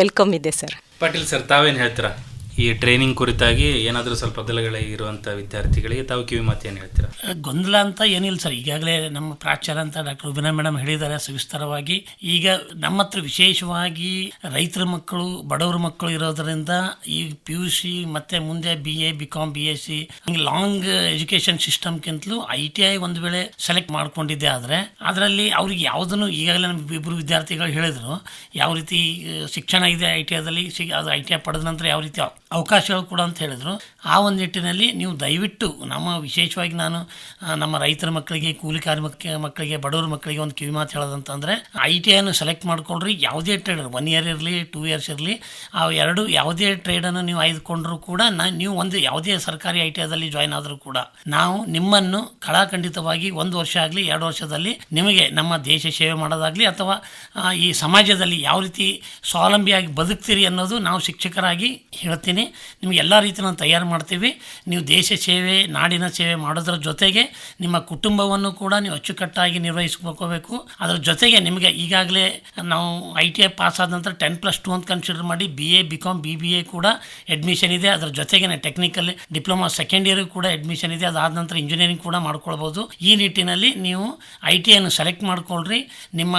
ವೆಲ್ಕಮ್ ಇದೆ ಸರ್. ಪಾಟೀಲ್ ಸರ್ ತಾವೇನು ಹೇಳ್ತೀರಾ? ಈ ಟ್ರೈನಿಂಗ್ ಕುರಿತಾಗಿ ಏನಾದರೂ ಸ್ವಲ್ಪ ಗೊಂದಲಗಳೇ ಇರುವಂಥ ವಿದ್ಯಾರ್ಥಿಗಳಿಗೆ ತಾವು ಕಿವಿ ಮಾತು ಏನು ಹೇಳ್ತೀರಾ ಗೊಂದಲ ಅಂತ ಏನಿಲ್ಲ ಸರ್. ಈಗಾಗಲೇ ನಮ್ಮ ಪ್ರಾಚಾರ್ಯ ಅಂತ ಡಾಕ್ಟರ್ ವಿನಯ್ ಮೇಡಮ್ ಹೇಳಿದ್ದಾರೆ ಸವಿಸ್ತಾರವಾಗಿ. ಈಗ ನಮ್ಮ ಹತ್ರ ವಿಶೇಷವಾಗಿ ರೈತರ ಮಕ್ಕಳು, ಬಡವರ ಮಕ್ಕಳು ಇರೋದರಿಂದ ಈ ಪಿ ಯು ಸಿ ಮತ್ತೆ ಮುಂದೆ B A B com B S C long education ಸಿಸ್ಟಮ್ಗಿಂತಲೂ I T I ಒಂದು ವೇಳೆ ಸೆಲೆಕ್ಟ್ ಮಾಡ್ಕೊಂಡಿದ್ದೆ ಆದರೆ, ಅದರಲ್ಲಿ ಅವ್ರಿಗೆ ಯಾವುದನ್ನು ಈಗಾಗಲೇ ನಮ್ಮ ಇಬ್ಬರು ವಿದ್ಯಾರ್ಥಿಗಳು ಹೇಳಿದ್ರು, ಯಾವ ರೀತಿ ಶಿಕ್ಷಣ ಇದೆ ಐ ಟಿ ಐದಲ್ಲಿ ಅದು ಐ ಟಿ ಐ ಪಡೆದ ನಂತರ ಯಾವ ರೀತಿ ಅವಕಾಶಗಳು ಕೂಡ ಅಂತ ಹೇಳಿದರು. ಆ ಒಂದು ನಿಟ್ಟಿನಲ್ಲಿ ನೀವು ದಯವಿಟ್ಟು ನಮ್ಮ ವಿಶೇಷವಾಗಿ ನಾನು ನಮ್ಮ ರೈತರ ಮಕ್ಕಳಿಗೆ, ಕೂಲಿ ಕಾರ್ಮಿಕ ಮಕ್ಕಳಿಗೆ, ಬಡವರ ಮಕ್ಕಳಿಗೆ ಒಂದು ಕಿವಿ ಮಾತು ಹೇಳೋದಂತಂದರೆ ಐ ಟಿ ಐನ ಸೆಲೆಕ್ಟ್ ಮಾಡ್ಕೊಳ್ರಿ ಯಾವುದೇ ಟ್ರೇಡ್ ಒನ್ ಇಯರ್ ಇರಲಿ ಟೂ ಇಯರ್ಸ್ ಇರಲಿ, ಆ ಎರಡು ಯಾವುದೇ ಟ್ರೇಡನ್ನು ನೀವು ಆಯ್ದುಕೊಂಡ್ರೂ ಕೂಡ ನಾ, ನೀವು ಒಂದು ಯಾವುದೇ ಸರ್ಕಾರಿ ಐ ಟಿ ಐದಲ್ಲಿ ಜಾಯ್ನ್ ಆದರೂ ಕೂಡ, ನಾವು ನಿಮ್ಮನ್ನು ಕಳಾಖಂಡಿತವಾಗಿ ಒಂದು ವರ್ಷ ಆಗಲಿ, ಎರಡು ವರ್ಷದಲ್ಲಿ ನಿಮಗೆ ನಮ್ಮ ದೇಶ ಸೇವೆ ಮಾಡೋದಾಗಲಿ ಅಥವಾ ಈ ಸಮಾಜದಲ್ಲಿ ಯಾವ ರೀತಿ ಸ್ವಾವಲಂಬಿಯಾಗಿ ಬದುಕ್ತೀರಿ ಅನ್ನೋದು ನಾವು ಶಿಕ್ಷಕರಾಗಿ ಹೇಳ್ತೀನಿ. ನಿಮಗೆ ಎಲ್ಲ ರೀತಿ ನಾನು ತಯಾರು ಮಾಡ್ತೀವಿ. ನೀವು ದೇಶ ಸೇವೆ, ನಾಡಿನ ಸೇವೆ ಮಾಡೋದ್ರ ಜೊತೆಗೆ ನಿಮ್ಮ ಕುಟುಂಬವನ್ನು ಕೂಡ ನೀವು ಅಚ್ಚುಕಟ್ಟಾಗಿ ನಿರ್ವಹಿಸ್ಕೋಬೇಕು. ಅದರ ಜೊತೆಗೆ ನಿಮಗೆ ಈಗಾಗಲೇ ನಾವು ಐ ಟಿ ಐ ಪಾಸ್ ಆದ ನಂತರ ಟೆನ್ ಪ್ಲಸ್ ಟು ಅಂತ ಕನ್ಸಿಡರ್ ಮಾಡಿ B A B com B B A ಕೂಡ ಅಡ್ಮಿಷನ್ ಇದೆ. ಅದರ ಜೊತೆಗೆ ಟೆಕ್ನಿಕಲ್ ಡಿಪ್ಲೊಮಾ ಸೆಕೆಂಡ್ ಇಯರ್ ಕೂಡ ಅಡ್ಮಿಷನ್ ಇದೆ. ಅದಾದ ನಂತರ ಇಂಜಿನಿಯರಿಂಗ್ ಕೂಡ ಮಾಡ್ಕೊಳ್ಬೋದು. ಈ ನಿಟ್ಟಿನಲ್ಲಿ ನೀವು ಐ ಟಿ ಐನ ಸೆಲೆಕ್ಟ್ ಮಾಡ್ಕೊಳ್ರಿ. ನಿಮ್ಮ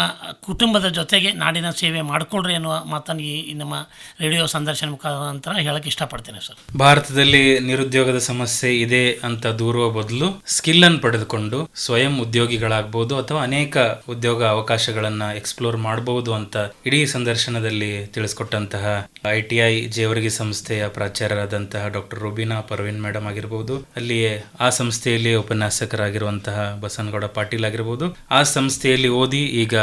ಕುಟುಂಬದ ಜೊತೆಗೆ ನಾಡಿನ ಸೇವೆ ಮಾಡ್ಕೊಳ್ರಿ ಅನ್ನುವ ಮಾತನ್ನು ಈ ನಮ್ಮ ರೇಡಿಯೋ ಸಂದರ್ಶನ ಮುಖಾಂತರ ಹೇಳಕ್ಕೆ ಇಷ್ಟಪಡ್ತೇನೆ ಸರ್. ಭಾರತದಲ್ಲಿ ನಿರುದ್ಯೋಗದ ಸಮಸ್ಯೆ ಇದೆ ಅಂತ ದೂರುವ ಬದಲು ಸ್ಕಿಲ್ ಅನ್ನು ಪಡೆದುಕೊಂಡು ಸ್ವಯಂ ಉದ್ಯೋಗಿಗಳಾಗಬಹುದು ಅಥವಾ ಅನೇಕ ಉದ್ಯೋಗ ಅವಕಾಶಗಳನ್ನ ಎಕ್ಸ್ಪ್ಲೋರ್ ಮಾಡಬಹುದು ಅಂತ ಇಡೀ ಸಂದರ್ಶನದಲ್ಲಿ ತಿಳಿಸ್ಕೊಟ್ಟಂತಹ ಐ ಟಿ ಐ ಜೇವರ್ಗಿ ಸಂಸ್ಥೆಯ ಪ್ರಾಚಾರ್ಯರಾದಂತಹ ಡಾಕ್ಟರ್ ರುಬಿನಾ ಪರ್ವೀನ್ ಮೇಡಮ್ ಆಗಿರಬಹುದು ಅಲ್ಲಿಯೇ ಆ ಸಂಸ್ಥೆಯಲ್ಲಿ ಉಪನ್ಯಾಸಕರಾಗಿರುವಂತಹ ಬಸನಗೌಡ ಪಾಟೀಲ್ ಆಗಿರಬಹುದು ಆ ಸಂಸ್ಥೆಯಲ್ಲಿ ಓದಿ ಈಗ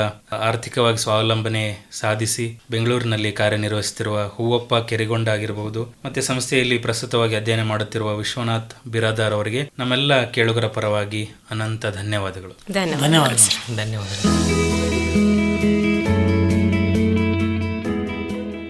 ಆರ್ಥಿಕವಾಗಿ ಸ್ವಾವಲಂಬನೆ ಸಾಧಿಸಿ ಬೆಂಗಳೂರಿನಲ್ಲಿ ಕಾರ್ಯನಿರ್ವಹಿಸುತ್ತಿರುವ ಹೂವಪ್ಪ ಕೆರೆಗೊಂಡ ಆಗಿರಬಹುದು ಮತ್ತೆ ಸಂಸ್ಥೆಯಲ್ಲಿ ಪ್ರಸ್ತುತವಾಗಿ ಅಧ್ಯಯನ ಮಾಡುತ್ತಿರುವ ವಿಶ್ವನಾಥ್ ಬಿರಾದಾರ್ ಅವರಿಗೆ ನಮ್ಮೆಲ್ಲ ಕೇಳುಗರ ಪರವಾಗಿ ಅನಂತ ಧನ್ಯವಾದಗಳು. ಧನ್ಯವಾದ ಧನ್ಯವಾದಗಳು.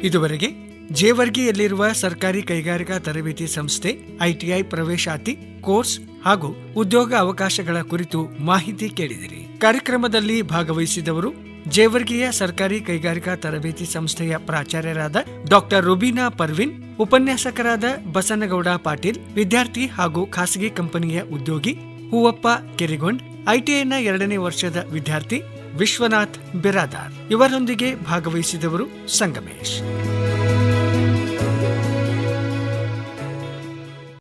ಇದುವರೆಗೆ ಜೇವರ್ಗಿಯಲ್ಲಿರುವ ಸರ್ಕಾರಿ ಕೈಗಾರಿಕಾ ತರಬೇತಿ ಸಂಸ್ಥೆ ಐಟಿಐ ಪ್ರವೇಶಾತಿ ಕೋರ್ಸ್ ಹಾಗೂ ಉದ್ಯೋಗ ಅವಕಾಶಗಳ ಕುರಿತು ಮಾಹಿತಿ ಕೇಳಿದಿರಿ. ಕಾರ್ಯಕ್ರಮದಲ್ಲಿ ಭಾಗವಹಿಸಿದವರು ಜೇವರ್ಗಿಯ ಸರ್ಕಾರಿ ಕೈಗಾರಿಕಾ ತರಬೇತಿ ಸಂಸ್ಥೆಯ ಪ್ರಾಚಾರ್ಯರಾದ ಡಾಕ್ಟರ್ ರುಬೀನಾ ಪರ್ವಿನ್, ಉಪನ್ಯಾಸಕರಾದ ಬಸನಗೌಡ ಪಾಟೀಲ್, ವಿದ್ಯಾರ್ಥಿ ಹಾಗೂ ಖಾಸಗಿ ಕಂಪನಿಯ ಉದ್ಯೋಗಿ ಹೂವಪ್ಪ ಕೆರಿಗೊಂಡ್, ಐಟಿಐನ ಎರಡನೇ ವರ್ಷದ ವಿದ್ಯಾರ್ಥಿ ವಿಶ್ವನಾಥ್ ಬಿರಾದಾರ್ ಇವರೊಂದಿಗೆ ಭಾಗವಹಿಸಿದವರು ಸಂಗಮೇಶ್.